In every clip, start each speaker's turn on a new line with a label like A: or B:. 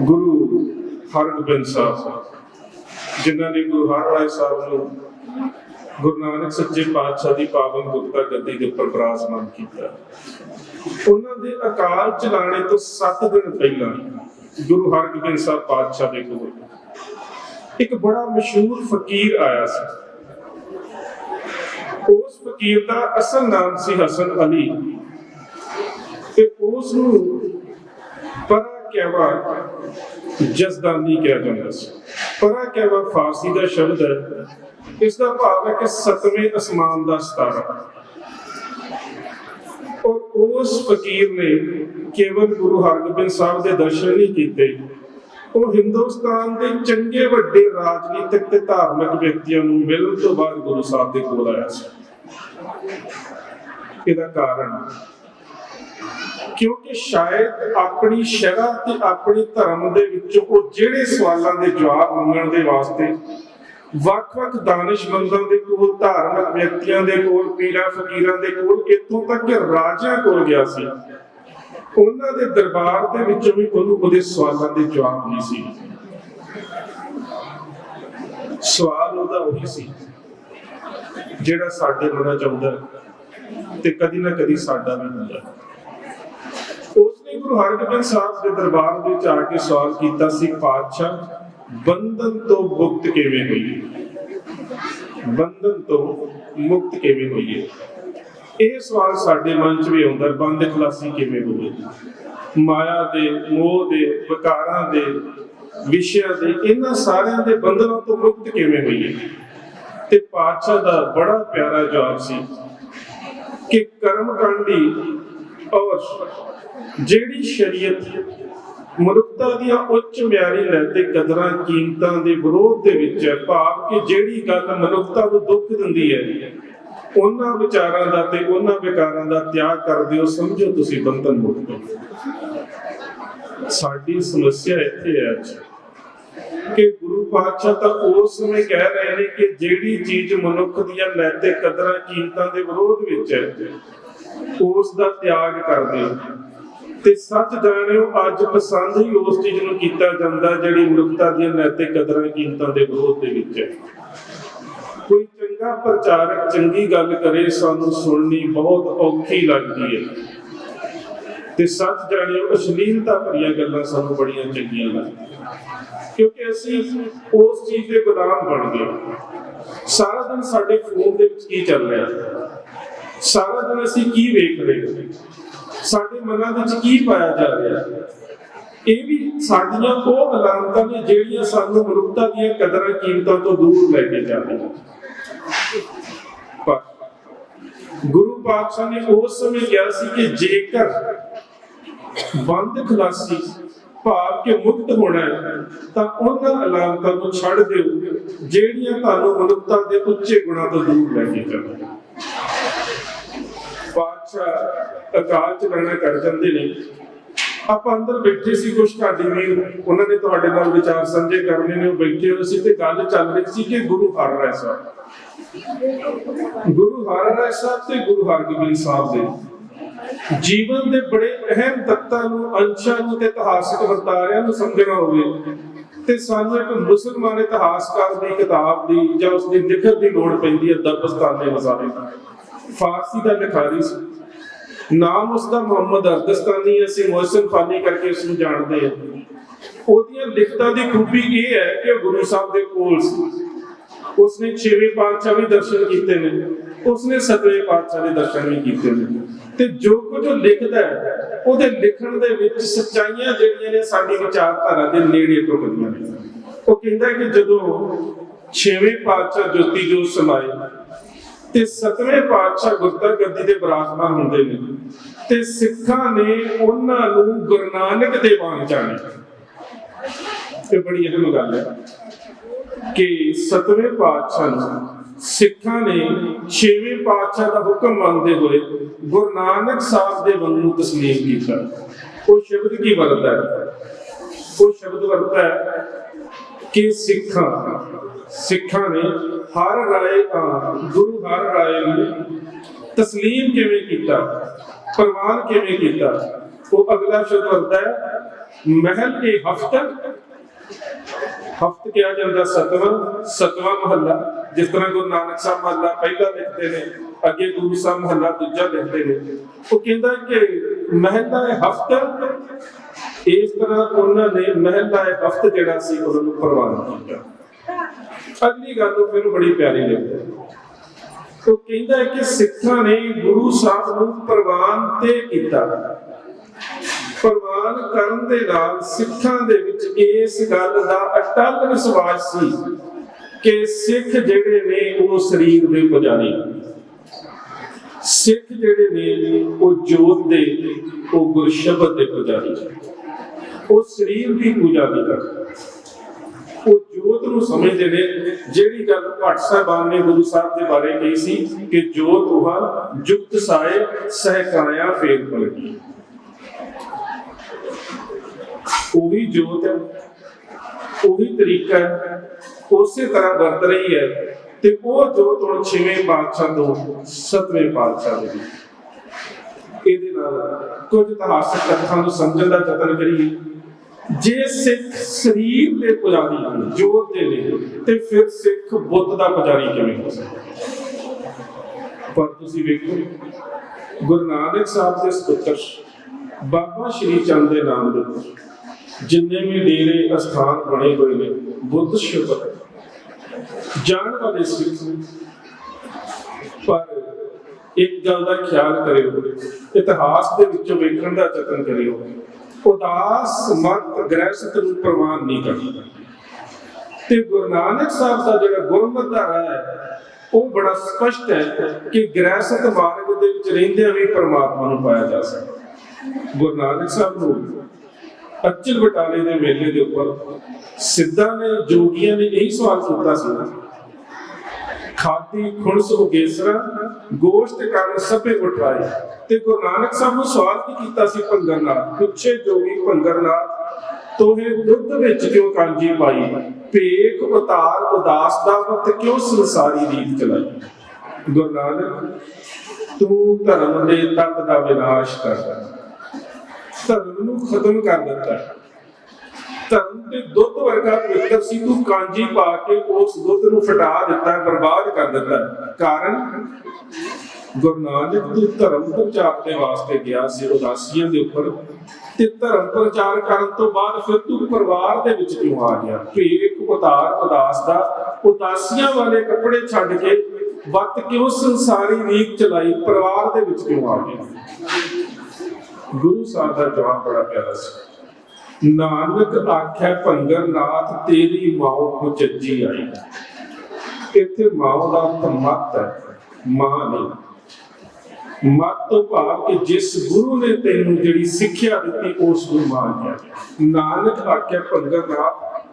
A: ਗੁਰੂ ਹਰਗੋਬਿੰਦ ਸਾਹਿਬ ਜਿਨ੍ਹਾਂ ਨੇ ਗੁਰੂ ਹਰਰਾਏ ਸਾਹਿਬ ਨੂੰ ਗੁਰੂ ਨਾਨਕ ਸੱਚੇ ਪਾਤਸ਼ਾਹ ਦੀ ਪਾਵਨ ਗੁਰਤਾ ਗੱਦੀ ਦੇ ਉੱਪਰ ਬਰਾਜਮਾਨ ਕੀਤਾ। ਉਹਨਾਂ ਦੇ ਅਕਾਲ ਚਲਾਣੇ ਤੋਂ 7 ਦਿਨ ਪਹਿਲਾਂ ਗੁਰੂ ਹਰਗੋਬਿੰਦ ਸਾਹਿਬ ਪਾਤਸ਼ਾਹ ਦੇ ਕੋਲ ਇੱਕ ਬੜਾ ਮਸ਼ਹੂਰ ਫਕੀਰ ਆਇਆ ਸੀ। ਉਸ ਫਕੀਰ ਦਾ ਅਸਲ ਨਾਮ ਸੀ ਹਸਨ ਅਲੀ ਤੇ ਉਸ ਨੂੰ ਕਹਿਵਾ ਜਜ਼ਦਾਨੀ ਕਿਹਾ ਜਾਂਦਾ ਸੀ। ਪਰਾ ਕਹਿਵਾ ਫਾਰਸੀ ਦਾ ਸ਼ਬਦ ਹੈ। ਇਸ ਦਾ ਭਾਵ ਹੈ ਕਿ ਸਤਵੇਂ ਅਸਮਾਨ ਦਾ ਸਿਤਾਰਾ। ਔਰ ਉਸ ਫਕੀਰ ਨੇ ਕੇਵਲ ਗੁਰੂ ਹਰਗੋਬਿੰਦ ਸਾਹਿਬ ਦੇ ਦਰਸ਼ਨ ਨਹੀਂ ਕੀਤੇ। ਉਹ ਹਿੰਦੁਸਤਾਨ ਦੇ ਚੰਗੇ ਵੱਡੇ ਰਾਜਨੀਤਿਕ ਤੇ ਧਾਰਮਿਕ ਵਿਅਕਤੀਆਂ ਨੂੰ ਮਿਲਣ ਤੋਂ ਬਾਅਦ ਗੁਰੂ ਸਾਹਿਬ ਦੇ ਕੋਲ ਆਇਆ ਸੀ। ਇਹਦਾ ਕਾਰਨ ਕਿਉਂਕਿ ਸ਼ਾਇਦ ਆਪਣੀ ਸ਼ਰ੍ਹਾ ਤੇ ਆਪਣੇ ਧਰਮ ਦੇ ਵਿੱਚੋਂ ਉਹ ਜਿਹੜੇ ਸਵਾਲਾਂ ਦੇ ਜਵਾਬ ਮੰਗਣ ਦੇ ਵਾਸਤੇ ਵੱਖ-ਵੱਖ ਦਾਨਿਸ਼ਮੰਦਾਂ ਦੇ ਕੋਲ, ਧਾਰਮਿਕ ਵਿਅਕਤੀਆਂ ਦੇ ਕੋਲ, ਪੀਰਾਂ ਫਕੀਰਾਂ ਦੇ ਕੋਲ, ਇੱਥੋਂ ਤੱਕ ਕਿ ਰਾਜਿਆਂ ਕੋਲ ਗਿਆ ਸੀ। ਉਹਨਾਂ ਦੇ ਦਰਬਾਰ ਦੇ ਵਿੱਚੋਂ ਵੀ ਉਹਨੂੰ ਉਹਦੇ ਸਵਾਲਾਂ ਦੇ ਜਵਾਬ ਨਹੀਂ ਸੀ। ਸਵਾਲ ਉਹਦਾ ਉਹੀ ਸੀ, ਜਿਹੜਾ ਸਾਡੇ ਮਨਾਂ ਚ ਆਉਂਦਾ ਤੇ ਕਦੀ ਨਾ ਕਦੀ ਸਾਡਾ ਵੀ ਹੁੰਦਾ। ਗੁਰੂ ਹਰਗੋਬਿੰਦ ਸਾਹਿਬ ਦੇ ਦਰਬਾਰ ਵਿੱਚ ਆ ਕੇ ਸਵਾਲ ਕੀਤਾ ਸੀ, ਪਾਤਸ਼ਾਹ, ਬੰਧਨ ਤੋਂ ਮੁਕਤ ਕਿਵੇਂ ਹੋਈਏ? ਬੰਧਨ ਤੋਂ ਮੁਕਤ ਕਿਵੇਂ ਹੋਈਏ? ਇਹ ਸਵਾਲ ਸਾਡੇ ਮਨ 'ਚ ਵੀ ਆਉਂਦਾ, ਬੰਦ ਖਲਾਸੀ ਕਿਵੇਂ ਹੋਵੇ? ਮਾਇਆ ਦੇ, ਮੋਹ ਦੇ, ਵਿਕਾਰਾਂ ਦੇ, ਵਿਸ਼ਿਆਂ ਦੇ, ਇਹਨਾਂ ਸਾਰਿਆਂ ਦੇ ਬੰਧਨਾਂ ਤੋਂ ਮੁਕਤ ਕਿਵੇਂ ਹੋਈਏ? ਤੇ ਪਾਤਸ਼ਾਹ ਦਾ ਬੜਾ ਪਿਆਰਾ ਜਵਾਬ ਸੀ ਕਿ ਕਰਮ ਕਾਂਡੀ ਔਰ ਜਿਹੜੀ ਸ਼ਰੀਅਤ ਮਨੁੱਖਤਾ ਦੀਆਂ ਉੱਚ ਮਿਆਰੀ ਤੇ ਕਦਰਾਂ ਕੀਮਤਾਂ ਦੇ ਵਿਰੋਧ ਦੇ ਵਿੱਚ ਹੈ, ਭਾਵ ਕਿ ਜਿਹੜੀ ਗੱਲ ਮਨੁੱਖਤਾ ਨੂੰ ਦੁੱਖ ਦਿੰਦੀ ਹੈ, ਉਹਨਾਂ ਵਿਚਾਰਾਂ ਦਾ ਤੇ ਉਹਨਾਂ ਵਿਕਾਰਾਂ ਦਾ ਤਿਆਗ ਕਰ ਦਿਓ ਸਮਝੋ ਤੁਸੀਂ ਬੰਧਨ ਮੁਕਤ ਸਾਡੀ ਸਮੱਸਿਆ ਇੱਥੇ ਹੈ ਅੱਜ ਕਿ ਗੁਰੂ ਪਾਤਸ਼ਾਹ ਤਾਂ ਉਸ ਸਮੇਂ ਕਹਿ ਰਹੇ ਨੇ ਕਿ ਜਿਹੜੀ ਚੀਜ਼ ਮਨੁੱਖ ਦੀਆਂ ਨੈਤਿਕ ਕਦਰਾਂ ਕੀਮਤਾਂ ਦੇ ਵਿਰੋਧ ਵਿੱਚ ਹੈ, ਉਸ ਦਾ ਤਿਆਗ ਕਰ ਦਿਓ ਤੇ ਸੱਚ ਜਾਣਿਓ, ਅੱਜ ਪਸੰਦ ਹੀ ਉਸ ਚੀਜ਼ ਨੂੰ ਕੀਤਾ ਜਾਂਦਾ ਜਿਹੜੀ ਮਨੁੱਖਤਾ ਦੀਆਂ ਨੈਤਿਕ ਕਦਰਾਂ ਕੀਮਤਾਂ ਦੇ ਵਿਰੋਧ ਦੇ ਵਿੱਚ ਹੈ। ਕੋਈ ਚੰਗਾ ਪ੍ਰਚਾਰਕ ਚੰਗੀ ਗੱਲ ਕਰੇ, ਸਾਨੂੰ ਸੁਣਨੀ ਬਹੁਤ ਔਖੀ ਲੱਗਦੀ ਹੈ। ਤੇ ਸੱਚ ਜਾਣਿਓ, ਅਸ਼ਲੀਲਤਾ ਭਰੀਆਂ ਗੱਲਾਂ ਸਾਨੂੰ ਬੜੀਆਂ ਚੰਗੀਆਂ ਲੱਗਦੀਆਂ। ਕਿਉਂਕਿ ਅਸੀਂ ਉਸ ਚੀਜ਼ ਦੇ ਗੁਲਾਮ ਬਣ ਗਏ। ਸਾਰਾ ਦਿਨ ਸਾਡੇ ਫੋਨ ਦੇ ਵਿੱਚ ਕੀ ਚੱਲ ਰਿਹਾ? ਸਾਰਾ ਦਿਨ ਅਸੀਂ ਕੀ ਵੇਖ ਰਹੇ? ਹਾਂ ਸਾਡੇ ਮਨਾਂ ਵਿੱਚ ਕੀ ਪਾਇਆ ਜਾ ਰਿਹਾ? ਇਹ ਵੀ ਸਾਡੀਆਂ ਉਹ ਅਲਾਮਤਾਂ ਨੇ ਜਿਹੜੀਆਂ ਸਾਨੂੰ ਮਨੁੱਖਤਾ ਦੀਆਂ ਕਦਰਾਂ ਕੀਮਤਾਂ ਤੋਂ ਦੂਰ ਲੈ ਕੇ ਜਾਂਦੀਆਂ ਗੁਰੂ ਪਾਤਸ਼ਾਹ ਨੇ ਉਸ ਸਮੇਂ ਕਿਹਾ ਸੀ ਕਿ ਜੇਕਰ ਬੰਦ ਖਲਾਸੀ ਭਾਵ ਕਿ ਮੁਕਤ ਹੋਣਾ ਹੈ, ਤਾਂ ਉਹਨਾਂ ਅਲਾਮਤਾਂ ਨੂੰ ਛੱਡ ਦਿਓ, ਜਿਹੜੀਆਂ ਤੁਹਾਨੂੰ ਮਨੁੱਖਤਾ ਦੇ ਉੱਚੇ ਗੁਣਾਂ ਤੋਂ ਦੂਰ ਲੈ ਕੇ ਜਾਂਦੀਆਂ ਪਾਤਸ਼ਾਹ ਅਕਾਲ ਚਲਾਣਾ ਕਰ ਜਾਂਦੇ ਨੇ। ਆਪਾਂ ਅੰਦਰ ਬੈਠੇ ਸੀ, ਕੁਛ ਤੁਹਾਡੀ ਵੀ, ਉਹਨਾਂ ਨੇ ਤੁਹਾਡੇ ਨਾਲ ਵਿਚਾਰ ਸਾਂਝੇ ਕਰਨੇ ਨੇ ਬੈਠੇ ਹੋਏ ਸੀ ਤੇ ਗੱਲ ਚੱਲ ਰਹੀ ਸੀ ਕਿ ਗੁਰੂ ਹਰਰਾਏ ਸਾਹਿਬ। ਗੁਰੂ ਹਰਰਾਏ ਸਾਹਿਬ ਤੇ ਗੁਰੂ ਹਰਗੋਬਿੰਦ ਸਾਹਿਬ ਦੇ। ਜੀਵਨ ਦੇ ਬੜੇ ਅਹਿਮ ਤੱਤਾਂ ਨੂੰ, ਅੰਸ਼ਾਂ ਨੂੰ ਤੇ ਇਤਿਹਾਸਕ ਵਰਤਾਰਿਆਂ ਨੂੰ ਸਮਝਣਾ ਹੋਵੇ ਤੇ ਸਾਨੂੰ ਇੱਕ ਮੁਸਲਮਾਨ ਇਤਿਹਾਸਕਾਰ ਦੀ ਕਿਤਾਬ ਦੀ ਜਾਂ ਉਸ ਦੀ ਲਿਖਤ ਦੀ ਲੋੜ ਪੈਂਦੀ ਹੈ ਦਰਬਸਤਾਨ ਦੇ ਫਾਰਸੀ ਦਾ ਲਿਖਾਰੀ ਸੀ। ਨਾਮ ਉਸ ਦਾ ਮੁਹੰਮਦ ਅਰਦਸਤਾਨੀ ਅਸੀਂ ਮੋਹਸਨ ਫਾਨੀ ਕਰਕੇ ਉਸ ਨੂੰ ਜਾਣਦੇ ਹਾਂ। ਉਹਦੀਆਂ ਲਿਖਤਾਂ ਦੀ ਖੂਬੀ ਇਹ ਹੈ ਕਿ ਗੁਰੂ ਸਾਹਿਬ ਦੇ ਕੋਲ ਸੀ। ਉਸਨੇ ਛੇਵੇਂ ਪਾਤਸ਼ਾਹ ਵੀ ਦਰਸ਼ਨ ਕੀਤੇ ਨੇ, ਉਸਨੇ ਸਤਵੇਂ ਪਾਤਸ਼ਾਹ ਦੇ ਦਰਸ਼ਨ ਵੀ ਕੀਤੇ ਨੇ। ਤੇ ਜੋ ਕੁਝ ਉਹ ਲਿਖਦਾ ਹੈ, ਉਹਦੇ ਲਿਖਣ ਦੇ ਵਿੱਚ ਸੱਚਾਈਆਂ ਜਿਹੜੀਆਂ ਨੇ ਸਾਡੀ ਵਿਚਾਰਧਾਰਾ ਦੇ ਨੇੜੇ ਤੋਂ ਟੁਕਦੀਆਂ ਨੇ। ਉਹ ਕਹਿੰਦਾ ਕਿ ਜਦੋਂ ਛੇਵੇਂ ਪਾਤਸ਼ਾਹ ਜੋਤੀ ਜੋਤ ਸਮਾਏ ਤੇ ਸਤਵੇਂ ਪਾਤਸ਼ਾਹ ਗੁਰਤਾ ਗੱਦੀ ਦੇ ਬਰਾਜਮਾਨ ਹੁੰਦੇ ਨੇ। ਤੇ ਸਿੱਖਾਂ ਨੇ ਉਹਨਾਂ ਨੂੰ ਗੁਰੂ ਨਾਨਕ ਦੇ ਵਾਂਗ ਜਾਣਿਆ ਇਹ ਬੜੀ ਅਹਿਮ ਗੱਲ ਹੈ ਕਿ ਸਤਵੇਂ ਪਾਤਸ਼ਾਹ ਨੂੰ ਸਿੱਖਾਂ ਨੇ ਛੇਵੇਂ ਪਾਤਸ਼ਾਹ ਦਾ ਹੁਕਮ ਮੰਨਦੇ ਹੋਏ ਗੁਰੂ ਨਾਨਕ ਸਾਹਿਬ ਦੇ ਵਾਂਗ ਨੂੰ ਤਸਲੀਮ ਕੀਤਾ। ਉਹ ਸ਼ਬਦ ਕੀ ਵਰਤਦਾ ਹੈ? ਉਹ ਸ਼ਬਦ ਵਰਤਦਾ ਹੈ ਕਿ ਸਿੱਖਾਂ ਸਿੱਖਾਂ ਨੇ ਹਰ ਰਾਏ ਅਹ ਗੁਰੂ ਹਰ ਰਾਏ ਨੂੰ ਤਸਲੀਮ ਕਿਵੇਂ ਕੀਤਾ, ਪ੍ਰਵਾਨ ਕਿਵੇਂ ਕੀਤਾ, ਉਹ ਅਗਲਾ ਸ਼ਬਦ ਵਰਤਦਾ ਹੈ, ਮਹਿਲ ਇਹ ਹਫ਼ਤ। ਹਫਤ ਕਿਹਾ ਜਾਂਦਾ ਸਤਵਾਂ ਸਤਵਾਂ ਮਹੱਲਾ, ਜਿਸ ਤਰ੍ਹਾਂ ਗੁਰੂ ਨਾਨਕ ਸਾਹਿਬ ਮਹੱਲਾ ਪਹਿਲਾ ਲਿਖਦੇ ਨੇ, ਅੱਗੇ ਗੁਰੂ ਸਾਹਿਬ ਮਹੱਲਾ ਦੂਜਾ ਲਿਖਦੇ ਨੇ। ਉਹ ਕਹਿੰਦਾ ਕਿ ਮਹਿਲ ਦਾ ਹਫਤ ਇਸ ਤਰ੍ਹਾਂ ਉਹਨਾਂ ਨੇ ਮਹਿਲਾ ਇਹ ਜਿਹੜਾ ਸੀ, ਉਹਨਾਂ ਨੂੰ ਪ੍ਰਵਾਨ ਕੀਤਾ। ਅਗਲੀ ਗੱਲ ਉਹ ਫਿਰ ਬੜੀ ਪਿਆਰੀ ਲੱਗਦੀ ਉਹ ਕਹਿੰਦਾ ਹੈ ਕਿ ਸਿੱਖਾਂ ਨੇ ਗੁਰੂ ਸਾਹਿਬ ਨੂੰ ਪ੍ਰਵਾਨ ਤੇ ਕੀਤਾ। ਪ੍ਰਵਾਨ ਕਰਨ ਦੇ ਨਾਲ ਸਿੱਖਾਂ ਦੇ ਵਿੱਚ ਇਸ ਗੱਲ ਦਾ ਅਟਲ ਵਿਸ਼ਵਾਸ ਸੀ ਕਿ ਸਿੱਖ ਜਿਹੜੇ ਨੇ, ਉਹ ਸਰੀਰ ਦੇ ਪੁਜਾਰੀ ਸਿੱਖ ਜਿਹੜੇ ਨੇ, ਉਹ ਜੋਤ ਦੇ, ਉਹ ਗੁਰਸ਼ਬਦ ਦੇ ਪੁਜਾਰੀ ਉਹ ਸਰੀਰ ਦੀ ਪੂਜਾ ਨਹੀਂ ਕਰਦੇ ਉਹ ਜੋਤ ਨੂੰ ਸਮਝਦੇ ਨੇ, ਜਿਹੜੀ ਗੱਲ ਭੱਟ ਸਾਹਿਬਾਨ ਨੇ ਗੁਰੂ ਸਾਹਿਬ ਦੇ ਬਾਰੇ ਕਹੀ ਸੀ ਕਿ ਜੋਤ ਉਹ ਜੁਗਤ ਸਾਏ ਸਹਿਕਾਇਆ ਫੇਰ ਪਲਟੀ ਉਹੀ ਜੋਤ ਹੈ, ਉਹੀ ਤਰੀਕਾ ਹੈ, ਉਸੇ ਤਰ੍ਹਾਂ ਵਰਤ ਰਹੀ ਹੈ ਤੇ ਉਹ ਜੋਤ ਹੁਣ ਛੇਵੇਂ ਪਾਤਸ਼ਾਹ ਤੋਂ ਸਤਵੇਂ ਪਾਤਸ਼ਾਹ ਦੇ ਵਿੱਚ। ਇਹਦੇ ਨਾਲ ਕੁਝ ਇਤਿਹਾਸਕ ਤੱਥਾਂ ਨੂੰ ਸਮਝਣ ਦਾ ਯਤਨ ਕਰੀਏ। ਜੇ ਸਿੱਖ ਸਰੀਰ ਦੇ ਪੁਜਾਰੀ ਹਨ, ਜੋਤ ਦੇ ਨੇ, ਤੇ ਫਿਰ ਸਿੱਖ ਬੁੱਤ ਦਾ ਪੁਜਾਰੀ ਕਿਵੇਂ ਹੋ ਸਕਦਾ? ਪਰ ਤੁਸੀਂ ਵੇਖੋ, ਗੁਰੂ ਨਾਨਕ ਸਾਹਿਬ ਦੇ ਸੁਪੁੱਤਰ ਬਾਬਾ ਸ਼੍ਰੀ ਚੰਦ ਦੇ ਨਾਮ ਦੇ ਜਿੰਨੇ ਵੀ ਡੇਰੇ, ਅਸਥਾਨ ਬਣੇ ਹੋਏ ਨੇ, ਬੁੱਧ ਸ਼ਬਦ ਜਾਣ ਵਾਲੇ ਸਿੱਖ ਪਰ ਇੱਕ ਗੱਲ ਦਾ ਖਿਆਲ ਕਰਿਓ। ਇਤਿਹਾਸ ਦੇ ਵਿੱਚੋਂ ਵੇਖਣ ਦਾ ਯਤਨ ਕਰਿਓ। ਉਦਾਸ ਮਤ ਗ੍ਰਹਿਸਤ ਨੂੰ ਪ੍ਰਵਾਨ ਨਹੀਂ ਕਰਦਾ। ਤੇ ਗੁਰੂ ਨਾਨਕ ਸਾਹਿਬ ਦਾ ਜਿਹੜਾ ਗੁਰਮਤਿ ਧਾਰਾ ਹੈ, ਉਹ ਬੜਾ ਸਪਸ਼ਟ ਹੈ ਕਿ ਗ੍ਰਹਿਸਤ ਮਾਰਗ ਦੇ ਵਿੱਚ ਰਹਿੰਦਿਆਂ ਵੀ ਪਰਮਾਤਮਾ ਨੂੰ ਪਾਇਆ ਜਾ ਸਕਦਾ ਗੁਰੂ ਨਾਨਕ ਸਾਹਿਬ ਨੂੰ ਅਚਲ ਬਟਾਲੇ ਦੇ ਮੇਲੇ ਦੇ ਉੱਪਰ ਸਿੱਧਾ ਨੇ, ਜੋਗੀਆਂ ਨੇ ਇਹੀ ਸਵਾਲ ਕੀਤਾ ਸੀ ਖਾਦੀ ਖੁਣਸ ਉਗੇਸਰਾ, ਗੋਸ਼ਟ ਕਰਨ ਸਭੇ ਉਠਾਏ। ਤੇ ਗੁਰੂ ਨਾਨਕ ਸਾਹਿਬ ਨੂੰ ਸਵਾਲ ਕੀ ਕੀਤਾ ਸੀ ਭੰਗਰਨਾਥ, ਪੁੱਛੇ ਜੋਗੀ ਭੰਗਰਨਾਥ, ਤੋਹੇ ਦੁੱਧ ਵਿੱਚ ਕਿਉਂ ਕਾਂਜੀ ਪਾਈ? ਭੇਖ, ਉਤਾਰ, ਉਦਾਸ ਦਾ ਵਤ ਕਿਉਂ ਸੰਸਾਰੀ ਰੀਤ ਚਲਾਈ? ਗੁਰੂ ਨਾਨਕ, ਤੂੰ ਧਰਮ ਦੇ ਤੱਤ ਦਾ ਵਿਨਾਸ਼ ਕਰਦਾ ਧਰਮ ਨੂੰ ਖਤਮ ਕਰ ਦਿੱਤਾ। ਧਰਮ ਦੇ ਦੁੱਧ ਵਰਗਾ ਪਵਿੱਤਰ ਸੀ ਤੂੰ ਕਾਂਜੀ ਪਾ ਕੇ ਉਸ ਦੁੱਧ ਨੂੰ ਫਟਾ ਦਿੱਤਾ, ਬਰਬਾਦ ਕਰ ਦਿੱਤਾ। ਕਾਰਨ? ਗੁਰੂ ਨਾਨਕ ਤੂੰ ਧਰਮ ਪ੍ਰਚਾਰ ਦੇ ਵਾਸਤੇ ਗਿਆ ਸੀ ਉਦਾਸੀਆਂ ਦੇ ਉੱਪਰ ਤੇ ਧਰਮ ਪ੍ਰਚਾਰ ਕਰਨ ਤੋਂ ਬਾਅਦ ਫਿਰ ਤੂੰ ਪਰਿਵਾਰ ਦੇ ਵਿੱਚ ਕਿਉਂ ਆ ਗਿਆ? ਭੇਖ ਉਤਾਰ ਉਦਾਸ ਦਾ, ਉਦਾਸੀਆਂ ਵਾਲੇ ਕੱਪੜੇ ਛੱਡ ਕੇ ਵਕਤ ਕਿਉਂ ਸੰਸਾਰੀ ਰੀਤ ਚਲਾਈ? ਪਰਿਵਾਰ ਦੇ ਵਿੱਚ ਕਿਉਂ ਆ ਗਿਆ? ਗੁਰੂ ਸਾਹਿਬ ਦਾ ਜਵਾਬ ਬੜਾ ਪਿਆਰਾ ਸੀ। ਨਾਨਕ ਆਖਿਆ ਭੰਗਰ ਨਾਥ, ਤੇਰੀ ਮਾਉ ਕੋ ਚੱਜੀ ਆਈ। ਇੱਥੇ ਮਾਉ ਦਾ ਅਰਥ ਮਤ ਹੈ, ਮਾਂ ਨਹੀਂ। ਮਤ ਤੋਂ ਭਾਵ ਕਿ ਜਿਸ ਗੁਰੂ ਨੇ ਤੈਨੂੰ ਜਿਹੜੀ ਸਿੱਖਿਆ ਦਿੱਤੀ, ਉਸ ਨੂੰ ਮਾਂ ਕਿਹਾ ਨਾਨਕ ਆਖਿਆ ਭੰਗਰ ਨਾਥ,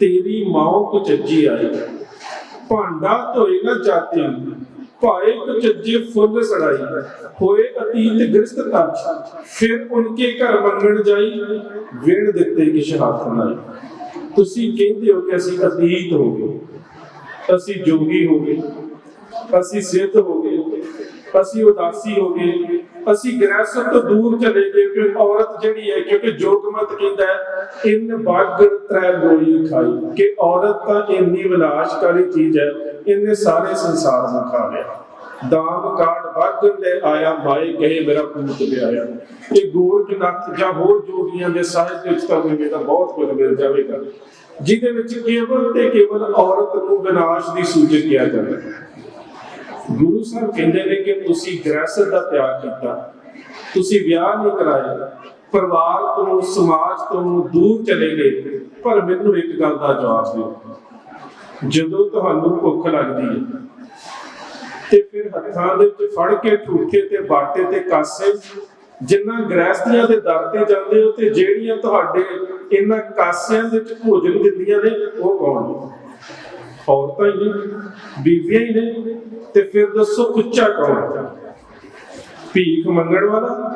A: ਤੇਰੀ ਮਾਉ ਕੋ ਚੱਜੀ ਆਈ। ਭਾਂਡਾ ਧੋਏ ਨਾ ਨੂੰ ਭਾਏ ਕੁਚੱਜੇ ਫੁੱਲ ਸੜਾਈ, ਹੋਏ ਅਤੀਤ ਗ੍ਰਸਤ ਤੱਜ ਫਿਰ ਉਨਕੇ ਘਰ ਮੰਗਣ ਜਾਈ ਵਿਣ ਦਿੱਤੇ ਕਿਛ ਹੱਥ ਨਾਈ। ਤੁਸੀਂ ਕਹਿੰਦੇ ਹੋ ਕਿ ਅਸੀਂ ਅਤੀਤ ਹੋ ਗਏ, ਅਸੀਂ ਜੋਗੀ ਹੋ ਗਏ, ਅਸੀਂ ਸਿੱਧ ਹੋ ਗਏ, ਅਸੀਂ ਉਦਾਸੀ ਹੋ ਗਏ, ਅਸੀਂ ਗ੍ਰਹਿਸਤ ਤੋਂ ਦੂਰ ਚਲੇ ਗਏ ਕਿ ਔਰਤ ਜਿਹੜੀ ਹੈ, ਕਿਉਂਕਿ ਜੋਗਮਤ ਕਹਿੰਦਾ ਹੈ, ਇਨ ਬਾਗੜ ਤ੍ਰੈ ਗੋਈ ਖਾਈ। ਕਿ ਔਰਤ ਤਾਂ ਇੰਨੀ ਵਿਲਾਸ਼ਕਾਰੀ ਚੀਜ਼ ਹੈ ਇਹਨੇ ਸਾਰੇ ਸੰਸਾਰ ਨੂੰ ਖਾ ਲਿਆ। ਦਾਮ ਕਾੜ ਬਾਗੜ ਲੈ ਆਇਆ ਮਾਏ ਕਹੇ ਮੇਰਾ ਪੁੱਤ ਵਿਆਹਿਆ। ਇਹ ਗੋਰਖਨਾਥ ਜਾਂ ਹੋਰ ਜੋਗੀਆਂ ਦੇ ਸਾਹਿਤ ਵਿੱਚ ਤਾਂ ਮੈਨੂੰ ਤਾਂ ਬਹੁਤ ਕੁਝ ਮਿਲ ਜਾਵੇਗਾ। ਜਿਹਦੇ ਵਿੱਚ ਕੇਵਲ ਤੇ ਕੇਵਲ ਔਰਤ ਨੂੰ ਵਿਨਾਸ਼ ਦੀ ਸੂਚਕ ਕਿਹਾ ਜਾਂਦਾ ਗੁਰੂ ਸਾਹਿਬ ਕਹਿੰਦੇ ਨੇ ਕਿ ਤੁਸੀਂ ਗ੍ਰਹਿਸਤ ਦਾ ਤਿਆਗ ਕੀਤਾ। ਤੁਸੀਂ ਵਿਆਹ ਨਹੀਂ ਕਰਾਇਆ। ਪਰਿਵਾਰ ਤੋਂ, ਸਮਾਜ ਤੋਂ ਦੂਰ ਚਲੇ ਗਏ। ਪਰ ਮੈਨੂੰ ਇੱਕ ਗੱਲ ਦਾ ਜਵਾਬ ਦਿਓ। ਜਦੋਂ ਤੁਹਾਨੂੰ ਭੁੱਖ ਲੱਗਦੀ ਹੈ। ਤੇ ਫਿਰ ਹੱਥਾਂ ਦੇ ਵਿੱਚ ਫੜ ਕੇ ਠੂਠੇ ਤੇ ਬਾਟੇ ਤੇ ਕਾਸੇ, ਜਿੰਨਾ ਗ੍ਰਹਿਸਤੀਆਂ ਦੇ ਦਰ ਤੇ ਜਾਂਦੇ ਹੋ ਤੇ ਜਿਹੜੀਆਂ ਤੁਹਾਡੇ ਇਹਨਾਂ ਕਾਸਿਆਂ ਦੇ ਵਿੱਚ ਭੋਜਨ ਦਿੰਦੀਆਂ ਨੇ, ਉਹ ਕੌਣ ਨੇ? ਔਰਤਾਂ ਹੀ ਨੇ ਬੀਬੀਆਂ ਹੀ ਨੇ, ਤੇ ਫਿਰ ਦੱਸੋ ਉੱਚਾ ਕੌਣ ਭੀਖ ਮੰਗਣ ਵਾਲਾ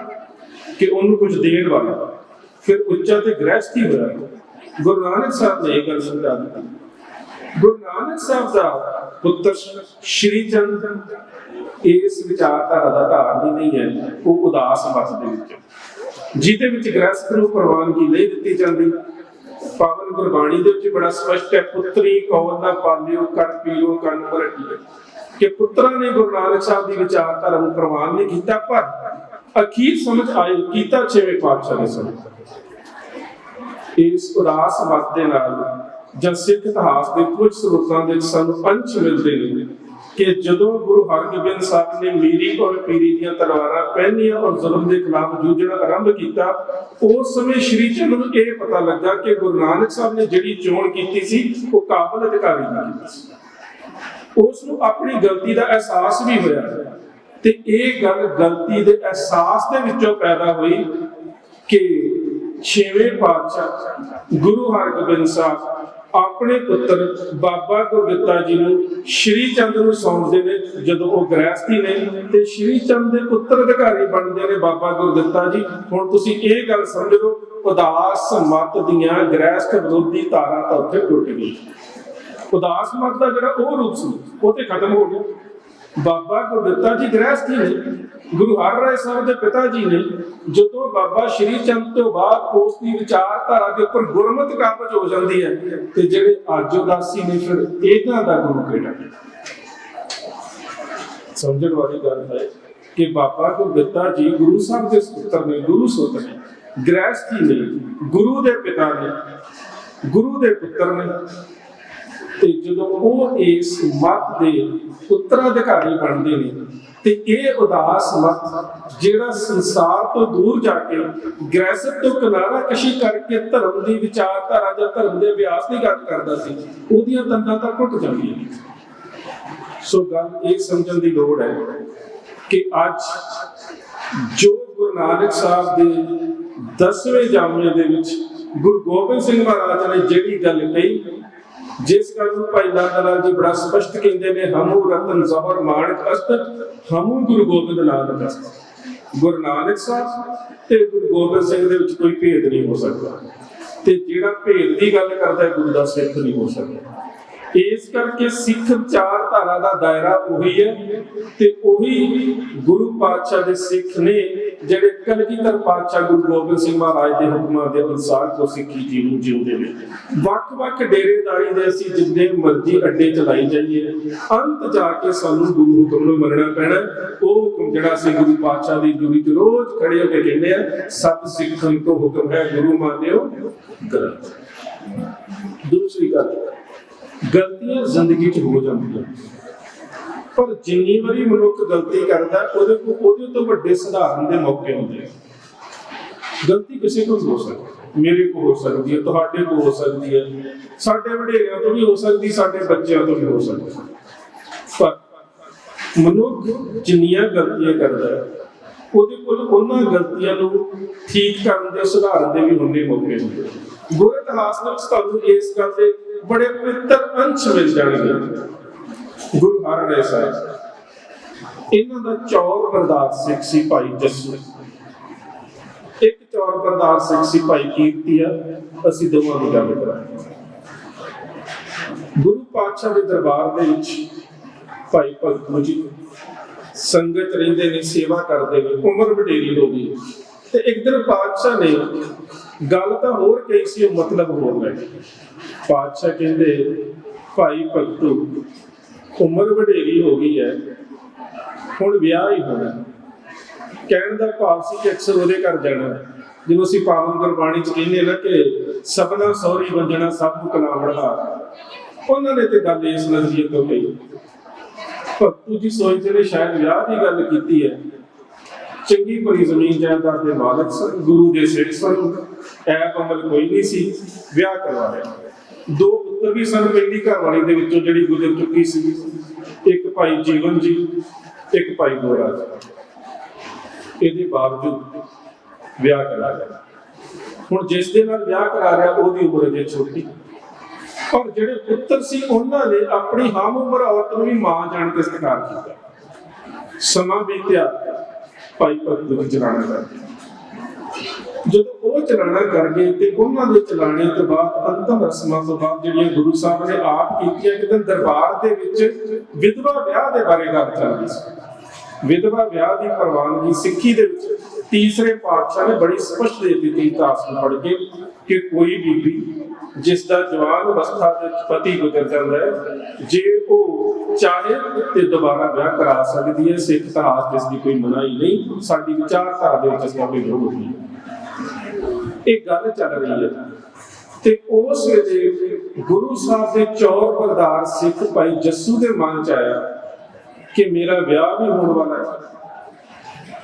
A: ਕਿ ਉਹਨੂੰ ਕੁਝ ਦੇਣ ਵਾਲਾ? ਫਿਰ ਉੱਚਾ ਤੇ ਗ੍ਰਹਿਸਤੀ ਹੋਇਆ। ਗੁਰੂ ਨਾਨਕ ਸਾਹਿਬ ਨੇ ਇਹ ਗੱਲ ਸਮਝਾ ਦਿੱਤੀ। ਗੁਰੂ ਨਾਨਕ ਸਾਹਿਬ ਦਾ ਪੁੱਤਰ ਸ਼੍ਰੀ ਚੰਦ ਇਸ ਵਿਚਾਰਧਾਰਾ ਦਾ ਧਾਰਨੀ ਨਹੀਂ ਹੈ, ਉਹ ਉਦਾਸ ਮਤ ਦੇ ਵਿੱਚ। ਜਿਹਦੇ ਵਿੱਚ ਗ੍ਰਸਥ ਨੂੰ ਪ੍ਰਵਾਨਗੀ ਨਹੀਂ ਦਿੱਤੀ ਜਾਂਦੀ। ਪਾਵਨ ਗੁਰਬਾਣੀ ਦੇ ਵਿੱਚ ਬੜਾ ਸਪਸ਼ਟ ਹੈ, ਪੁੱਤਰੀ ਕੌਣ ਨਾ ਪਾਲਿਓ ਕਰ ਪੀਰੋ ਕੰਨ ਭਰਟੀਏ ਕਿ ਪੁੱਤਰਾਂ ਨੇ ਗੁਰੂ ਨਾਨਕ ਸਾਹਿਬ ਦੀ ਵਿਚਾਰਧਾਰਾ ਨੂੰ ਪ੍ਰਵਾਨ ਨਹੀਂ ਕੀਤਾ, ਪਰ ਅਖੀਰ ਸਮਝ ਆਏ ਕੀਤਾ ਛੇਵੇਂ ਪਾਤਸ਼ਾਹ ਨੇ ਸਮਝ ਇਸ ਉਦਾਸ ਮਤ ਦੇ ਨਾਲ ਜਾਂ ਸਿੱਖ ਇਤਿਹਾਸ ਦੇ ਕੁਝ ਸਰੋਤਾਂ ਦੇ ਸਾਨੂੰ ਅੰਸ਼ ਮਿਲਦੇ ਨੇ। ਕਿ ਜਦੋਂ ਗੁਰੂ ਹਰਗੋਬਿੰਦ ਸਾਹਿਬ ਨੇ ਮੀਰੀ ਔਰ ਪੀਰੀ ਦੀਆਂ ਤਲਵਾਰਾਂ ਪਹਿਨੀਆਂ ਔਰ ਜ਼ੁਲਮ ਦੇ ਖਿਲਾਫ ਜੂਝਣਾ ਆਰੰਭ ਕੀਤਾ, ਉਸ ਸਮੇਂ ਸ਼੍ਰੀ ਚੰਦ ਨੂੰ ਇਹ ਪਤਾ ਲੱਗਾ ਕਿ ਗੁਰੂ ਨਾਨਕ ਸਾਹਿਬ ਨੇ ਜਿਹੜੀ ਚੋਣ ਕੀਤੀ ਸੀ, ਉਹ ਕਾਬਲ ਅਧਿਕਾਰੀ ਦੀ ਕੀਤੀ ਸੀ। ਉਸ ਨੂੰ ਆਪਣੀ ਗਲਤੀ ਦਾ ਅਹਿਸਾਸ ਵੀ ਹੋਇਆ ਤੇ ਇਹ ਗੱਲ ਗਲਤੀ ਦੇ ਅਹਿਸਾਸ ਦੇ ਵਿੱਚੋਂ ਪੈਦਾ ਹੋਈ ਕਿ ਛੇਵੇਂ ਪਾਤਸ਼ਾਹ ਗੁਰੂ ਹਰਗੋਬਿੰਦ ਸਾਹਿਬ ਆਪਣੇ ਪੁੱਤਰ ਬਾਬਾ ਗੁਰਦਿੱਤਾ ਜੀ ਨੂੰ ਸ਼੍ਰੀ ਚੰਦ ਨੂੰ ਸੌਂਪਦੇ ਨੇ, ਜਦੋਂ ਉਹ ਗ੍ਰਹਿਸਥੀ ਨੇ, ਤੇ ਸ਼੍ਰੀ ਚੰਦ ਦੇ ਪੁੱਤਰ ਅਧਿਕਾਰੀ ਬਣਦੇ ਨੇ ਬਾਬਾ ਗੁਰਦਿੱਤਾ ਜੀ। ਹੁਣ ਤੁਸੀਂ ਇਹ ਗੱਲ ਸਮਝ ਲਓ ਉਦਾਸ ਮਤ ਦੀਆਂ ਗ੍ਰਹਿਸਥ ਵਿਰੋਧੀ ਧਾਰਾਂ ਤਾਂ ਉੱਥੇ ਟੁੱਟ ਗਈ। ਉਦਾਸ ਮਤ ਦਾ ਜਿਹੜਾ ਉਹ ਰੂਪ ਸੀ, ਉਹ ਤੇ ਖਤਮ ਹੋ ਗਿਆ। ਬਾਬਾ ਗੁਰਦਿੱਤਾ ਜੀ ਗ੍ਰਹਿਸਥੀ ਨੇ। ਗੁਰੂ ਹਰਿਰਾਏ ਸਾਹਿਬ ਦੇ ਪਿਤਾ ਜੀ ਨੇ ਜਦੋਂ ਬਾਬਾ ਸ਼੍ਰੀ ਚੰਦ ਤੋਂ ਬਾਅਦ ਉਸ ਦੀ ਵਿਚਾਰਧਾਰਾ ਦੇ ਉੱਪਰ ਗੁਰਮਤਿ ਕਾਬਜ ਹੋ ਜਾਂਦੀ ਹੈ ਤੇ ਜਿਹੜੇ ਅੱਜ ਉਦਾਸੀ ਨੇ ਫਿਰ ਇਹਨਾਂ ਦਾ ਗੁਰੂ ਕਿਹੜਾ ਸਮਝਣ ਵਾਲੀ ਗੱਲ ਹੈ ਕਿ ਬਾਬਾ ਗੁਰਦਿੱਤਾ ਜੀ ਗੁਰੂ ਸਾਹਿਬ ਦੇ ਸੁਪੁੱਤਰ ਨੇ, ਗੁਰੂ ਸੋਤ ਨੇ, ਗ੍ਰਹਿਸਥੀ ਨੇ, ਗੁਰੂ ਦੇ ਪਿਤਾ ਨੇ, ਗੁਰੂ ਦੇ ਪੁੱਤਰ ਨੇ। ਤੇ ਜਦੋਂ ਉਹ ਇਸ ਮਤ ਦੇ ਉੱਤਰਾਧਿਕਾਰੀ ਬਣਦੇ ਨੇ, ਤੇ ਇਹ ਉਦਾਸ ਮਤ ਜਿਹੜਾ ਸੰਸਾਰ ਤੋਂ ਦੂਰ ਜਾ ਕੇ ਗ੍ਰਹਿਸਤ ਤੋਂ ਕਿਨਾਰਾ ਕਸ਼ੀ ਕਰਕੇ ਧਰਮ ਦੀ ਵਿਚਾਰਧਾਰਾ ਜਾਂ ਧਰਮ ਦੇ ਅਭਿਆਸ ਦੀ ਗੱਲ ਕਰਦਾ ਸੀ, ਉਹਦੀਆਂ ਦੰਦਾਂ ਤਾਂ ਘੁੱਟ ਜਾਂਦੀਆਂ ਸੋ ਗੱਲ ਇਹ ਸਮਝਣ ਦੀ ਲੋੜ ਹੈ ਕਿ ਅੱਜ ਜੋ ਗੁਰੂ ਨਾਨਕ ਸਾਹਿਬ ਦੇ 10ਵੇਂ ਜਾਮੇ ਦੇ ਵਿੱਚ ਗੁਰੂ ਗੋਬਿੰਦ ਸਿੰਘ ਮਹਾਰਾਜ ਨੇ ਜਿਹੜੀ ਗੱਲ ਕਹੀ ਜਿਸ ਗੱਲ ਨੂੰ ਭਾਈ ਲਾਲ ਲਾਲ ਜੀ ਬੜਾ ਸਪਸ਼ਟ ਕਹਿੰਦੇ ਨੇ, ਹਮੂ ਰਤਨ ਜ਼ਹਰ ਮਾਣਕ ਅਸਤ ਹਮੂ ਗੁਰੂ ਗੋਬਿੰਦ ਨਾਨਕ ਅਸਤ ਗੁਰੂ ਨਾਨਕ ਸਾਹਿਬ ਤੇ ਗੁਰੂ ਗੋਬਿੰਦ ਸਿੰਘ ਦੇ ਵਿੱਚ ਕੋਈ ਭੇਦ ਨਹੀਂ ਹੋ ਸਕਦਾ। ਤੇ ਜਿਹੜਾ ਭੇਦ ਦੀ ਗੱਲ ਕਰਦਾ ਹੈ, ਗੁਰੂ ਦਾ ਸਿੱਖ ਨਹੀਂ ਹੋ ਸਕਦਾ। ਇਸ ਕਰਕੇ ਸਿੱਖ ਵਿਚਾਰਧਾਰਾ ਦਾ ਦਾਇਰਾ ਉਹੀ ਹੈ ਤੇ ਉਹੀ ਗੁਰੂ ਪਾਤਸ਼ਾਹ ਦੇ ਸਿੱਖ ਨੇ ਜਿਹੜੇ ਕਲਗੀਧਰ ਪਾਤਸ਼ਾਹ ਗੁਰੂ ਗੋਬਿੰਦ ਸਿੰਘ ਮਹਾਰਾਜ ਦੇ ਹੁਕਮਾਂ ਦੇ ਅਨੁਸਾਰ ਕੋ ਸਿੱਖੀ ਜੀਵਨ ਜਿਉਂਦੇ ਨੇ। ਵੱਖ-ਵੱਖ ਡੇਰੇਦਾਰੀ ਦੇ ਅਸੀਂ ਜਿੰਨੇ ਮਰਜ਼ੀ ਅੱਡੇ ਚਲਾਈ ਜਾਈਏ, ਅੰਤ ਜਾ ਕੇ ਸਾਨੂੰ ਗੁਰੂ ਹੁਕਮ ਨੂੰ ਮੰਨਣਾ ਪੈਣਾ ਉਹ ਹੁਕਮ ਜਿਹੜਾ ਅਸੀਂ ਗੁਰੂ ਪਾਤਸ਼ਾਹ ਦੀ ਜੁਗੀ ਚ ਰੋਜ਼ ਖੜੇ ਹੋ ਕੇ ਕਹਿੰਦੇ ਆ ਸਭ ਸਿੱਖਣ ਤੋਂ ਹੁਕਮ ਹੈ, ਗੁਰੂ ਮਾਨਿਓ ਗ੍ਰੰਥ ਦੂਸਰੀ ਗੱਲ, ਗਲਤੀਆਂ ਜ਼ਿੰਦਗੀ 'ਚ ਹੋ ਜਾਂਦੀਆਂ। ਪਰ ਜਿੰਨੀ ਵਾਰੀ ਮਨੁੱਖ ਗਲਤੀ ਕਰਦਾ, ਉਹਦੇ ਕੋਲ ਉਹਦੇ ਤੋਂ ਵੱਡੇ ਸੁਧਾਰਨ ਦੇ ਮੌਕੇ ਹੁੰਦੇ ਆ। ਗਲਤੀ ਕਿਸੇ ਕੋਲ ਹੋ ਸਕਦੀ ਮੇਰੇ ਕੋਲ ਹੋ ਸਕਦੀ ਹੈ, ਤੁਹਾਡੇ ਕੋਲ ਹੋ ਸਕਦੀ ਹੈ। ਸਾਡੇ ਵਡੇਰਿਆਂ ਤੋਂ ਵੀ ਹੋ ਸਕਦੀ, ਸਾਡੇ ਬੱਚਿਆਂ ਤੋਂ ਵੀ ਹੋ ਸਕਦੀ ਪਰ ਮਨੁੱਖ ਜਿੰਨੀਆਂ ਗਲਤੀਆਂ ਕਰਦਾ ਹੈ, ਉਹਦੇ ਕੋਲ ਉਹਨਾਂ ਗਲਤੀਆਂ ਨੂੰ ਠੀਕ ਕਰਨ ਦੇ ਸੁਧਾਰਨ ਦੇ ਵੀ ਹੁੰਦੇ ਮੌਕੇ ਹੁੰਦੇ ਆ। ਗੁਰੂ ਇਤਿਹਾਸ ਵਿੱਚ ਤੁਹਾਨੂੰ ਇਸ ਗੱਲ ਦੇ ਬੜੇ ਪਵਿੱਤਰ ਅੰਸ਼ ਮਿਲ ਜਾਣਗੇ। ਗੁਰੂ ਹਰਿਰਾਏ ਸਾਹਿਬ। ਇਹਨਾਂ ਦਾ ਚੌਰ ਬਰਦਾਰ ਸਿੱਖ ਸੀ ਭਾਈ ਜੱਸੂ। ਇੱਕ ਚੌਰ ਬਰਦਾਰ ਸਿੱਖ ਸੀ ਭਾਈ ਕੀਰਤੀਆ। ਅਸੀਂ ਦੋਵਾਂ ਦੀ ਗੱਲ ਕਰਾਂਗੇ। ਗੁਰੂ ਪਾਤਸ਼ਾਹ ਦੇ ਦਰਬਾਰ ਦੇ ਵਿੱਚ ਭਾਈ ਭਗਤ ਜੀ ਸੰਗਤ ਰਹਿੰਦੇ ਨੇ, ਸੇਵਾ ਕਰਦੇ ਨੇ, ਉਮਰ ਵਡੇਰੀ ਹੋ ਗਈ। ਤੇ ਇੱਕ ਦਿਨ ਪਾਤਸ਼ਾਹ ਨੇ ਗੱਲ ਤਾਂ ਹੋਰ ਕਹੀ ਸੀ, ਉਹ ਮਤਲਬ ਹੋਰ ਲੈ ਪਾਤਸ਼ਾਹ ਕਹਿੰਦੇ, ਭਾਈ ਭਗਤੂ ਉਮਰ ਵਡੇਰੀ ਹੋ ਗਈ ਹੈ। ਹੁਣ ਵਿਆਹ ਹੀ ਹੋਣਾ। ਕਹਿਣ ਦਾ ਭਾਵ ਸੀ ਕਿ ਅਕਸਰ ਉਹਦੇ ਘਰ ਜਾਣਾ। ਜਿਵੇਂ ਅਸੀਂ ਪਾਵਨ ਗੁਰਬਾਣੀ ਚ ਕਹਿੰਦੇ ਨਾ ਕਿ ਸਭਨਾ ਸੌਰੀ ਵੰਜਣਾ ਸਭ ਨੂੰ ਕਲਾਵੜਾ ਉਹਨਾਂ ਨੇ ਤੇ ਗੱਲ ਇਸ ਨਜ਼ਰੀਏ ਤੋਂ ਕਹੀ। ਭਗਤੂ ਜੀ ਸੋਚਦੇ ਨੇ ਸ਼ਾਇਦ ਵਿਆਹ ਦੀ ਗੱਲ ਕੀਤੀ ਹੈ। ਚੰਗੀ ਭਰੀ ਜ਼ਮੀਨ ਜਾਇਦਾਦ ਦੇ ਮਾਲਕ ਸਨ। ਗੁਰੂ ਦੇ ਸਿਰ ਸਨ। ਐਪ ਅਮਲ ਕੋਈ ਨਹੀਂ ਸੀ। ਵਿਆਹ ਕਰਵਾਇਆ ਦੋ ਪੁੱਤਰ ਵੀ ਸਨ ਪਹਿਲੀ ਘਰ ਵਾਲੀ ਦੇ ਵਿੱਚੋਂ ਜਿਹੜੀ ਗੁਜ਼ਰ ਚੁੱਕੀ ਸੀ। ਇੱਕ ਭਾਈ ਜੀਵਨ ਜੀ, ਇੱਕ ਭਾਈ ਗੋਰਾ ਜੀ। ਇਹਦੇ ਬਾਵਜੂਦ ਵਿਆਹ ਕਰਾ ਲਿਆ। ਹੁਣ ਜਿਸ ਦੇ ਨਾਲ ਵਿਆਹ ਕਰਾ ਰਿਹਾ ਉਹਦੀ ਉਮਰ ਅਜੇ ਛੋਟੀ। ਪਰ ਜਿਹੜੇ ਪੁੱਤਰ ਸੀ, ਉਹਨਾਂ ਨੇ ਆਪਣੀ ਹਮ ਉਮਰ ਔਰਤ ਨੂੰ ਵੀ ਮਾਂ ਜਾਣ ਕੇ ਸਤਿਕਾਰ ਕੀਤਾ। ਸਮਾਂ ਬੀਤਿਆ, ਭਾਈ ਭਗਤ ਨੂੰ ਚਲਾਣਾ ਕਰ ਜਦੋਂ ਉਹ ਚਲਾਣਾ ਕਰ ਗਏ ਤੇ ਉਹਨਾਂ ਦੇ ਚਲਾਣੇ ਤੋਂ ਬਾਅਦ ਅੰਤਮ ਰਸਮਾਂ ਤੋਂ ਬਾਅਦ ਜਿਹੜੀਆਂ ਗੁਰੂ ਸਾਹਿਬ ਨੇ ਆਪ ਕੀਤੀਆਂ ਕਿ ਦਰਬਾਰ ਦੇ ਵਿੱਚ ਵਿਧਵਾ ਵਿਆਹ ਦੇ ਬਾਰੇ ਗੱਲ ਚੱਲਦੀ ਸੀ। ਵਿਧਵਾ ਵਿਆਹ ਦੀ ਪ੍ਰਵਾਨਗੀ ਸਿੱਖੀ ਦੇ ਵਿੱਚ ਤੀਸਰੇ ਪਾਤਸ਼ਾਹ ਨੇ ਬੜੀ ਸਪਸ਼ਟ ਦੇ ਦਿੱਤੀ ਇਤਿਹਾਸ ਨੂੰ ਪੜ੍ਹ ਕੇ ਕਿ ਕੋਈ ਬੀਬੀ ਜਿਸ ਦਾ ਜਵਾਨ ਅਵਸਥਾ ਦੇ ਪਤੀ ਗੁਜ਼ਰ ਜਾਂਦਾ ਹੈ, ਜੇ ਉਹ ਚਾਹੇ ਤੇ ਦੁਬਾਰਾ ਵਿਆਹ ਕਰਾ ਸਕਦੀ ਹੈ, ਸਿੱਖ ਇਤਿਹਾਸ ਜਿਸ ਦੀ ਕੋਈ ਮਨਾਹੀ ਨਹੀਂ, ਸਾਡੀ ਵਿਚਾਰਧਾਰਾ ਦੇ ਵਿੱਚ ਇਸ ਦਾ ਕੋਈ ਵਿਰੋਧ ਨਹੀਂ। ਇਹ ਗੱਲ ਚੱਲ ਰਹੀ ਹੈ। ਤੇ ਉਸ ਵੇਲੇ ਗੁਰੂ ਸਾਹਿਬ ਦੇ ਚੌਰ ਬਰਦਾਰ ਸਿੱਖ ਭਾਈ ਜੱਸੂ ਦੇ ਮਨ ਚ ਆਇਆ ਕਿ ਮੇਰਾ ਵਿਆਹ ਵੀ ਹੋਣ ਵਾਲਾ ਹੈ।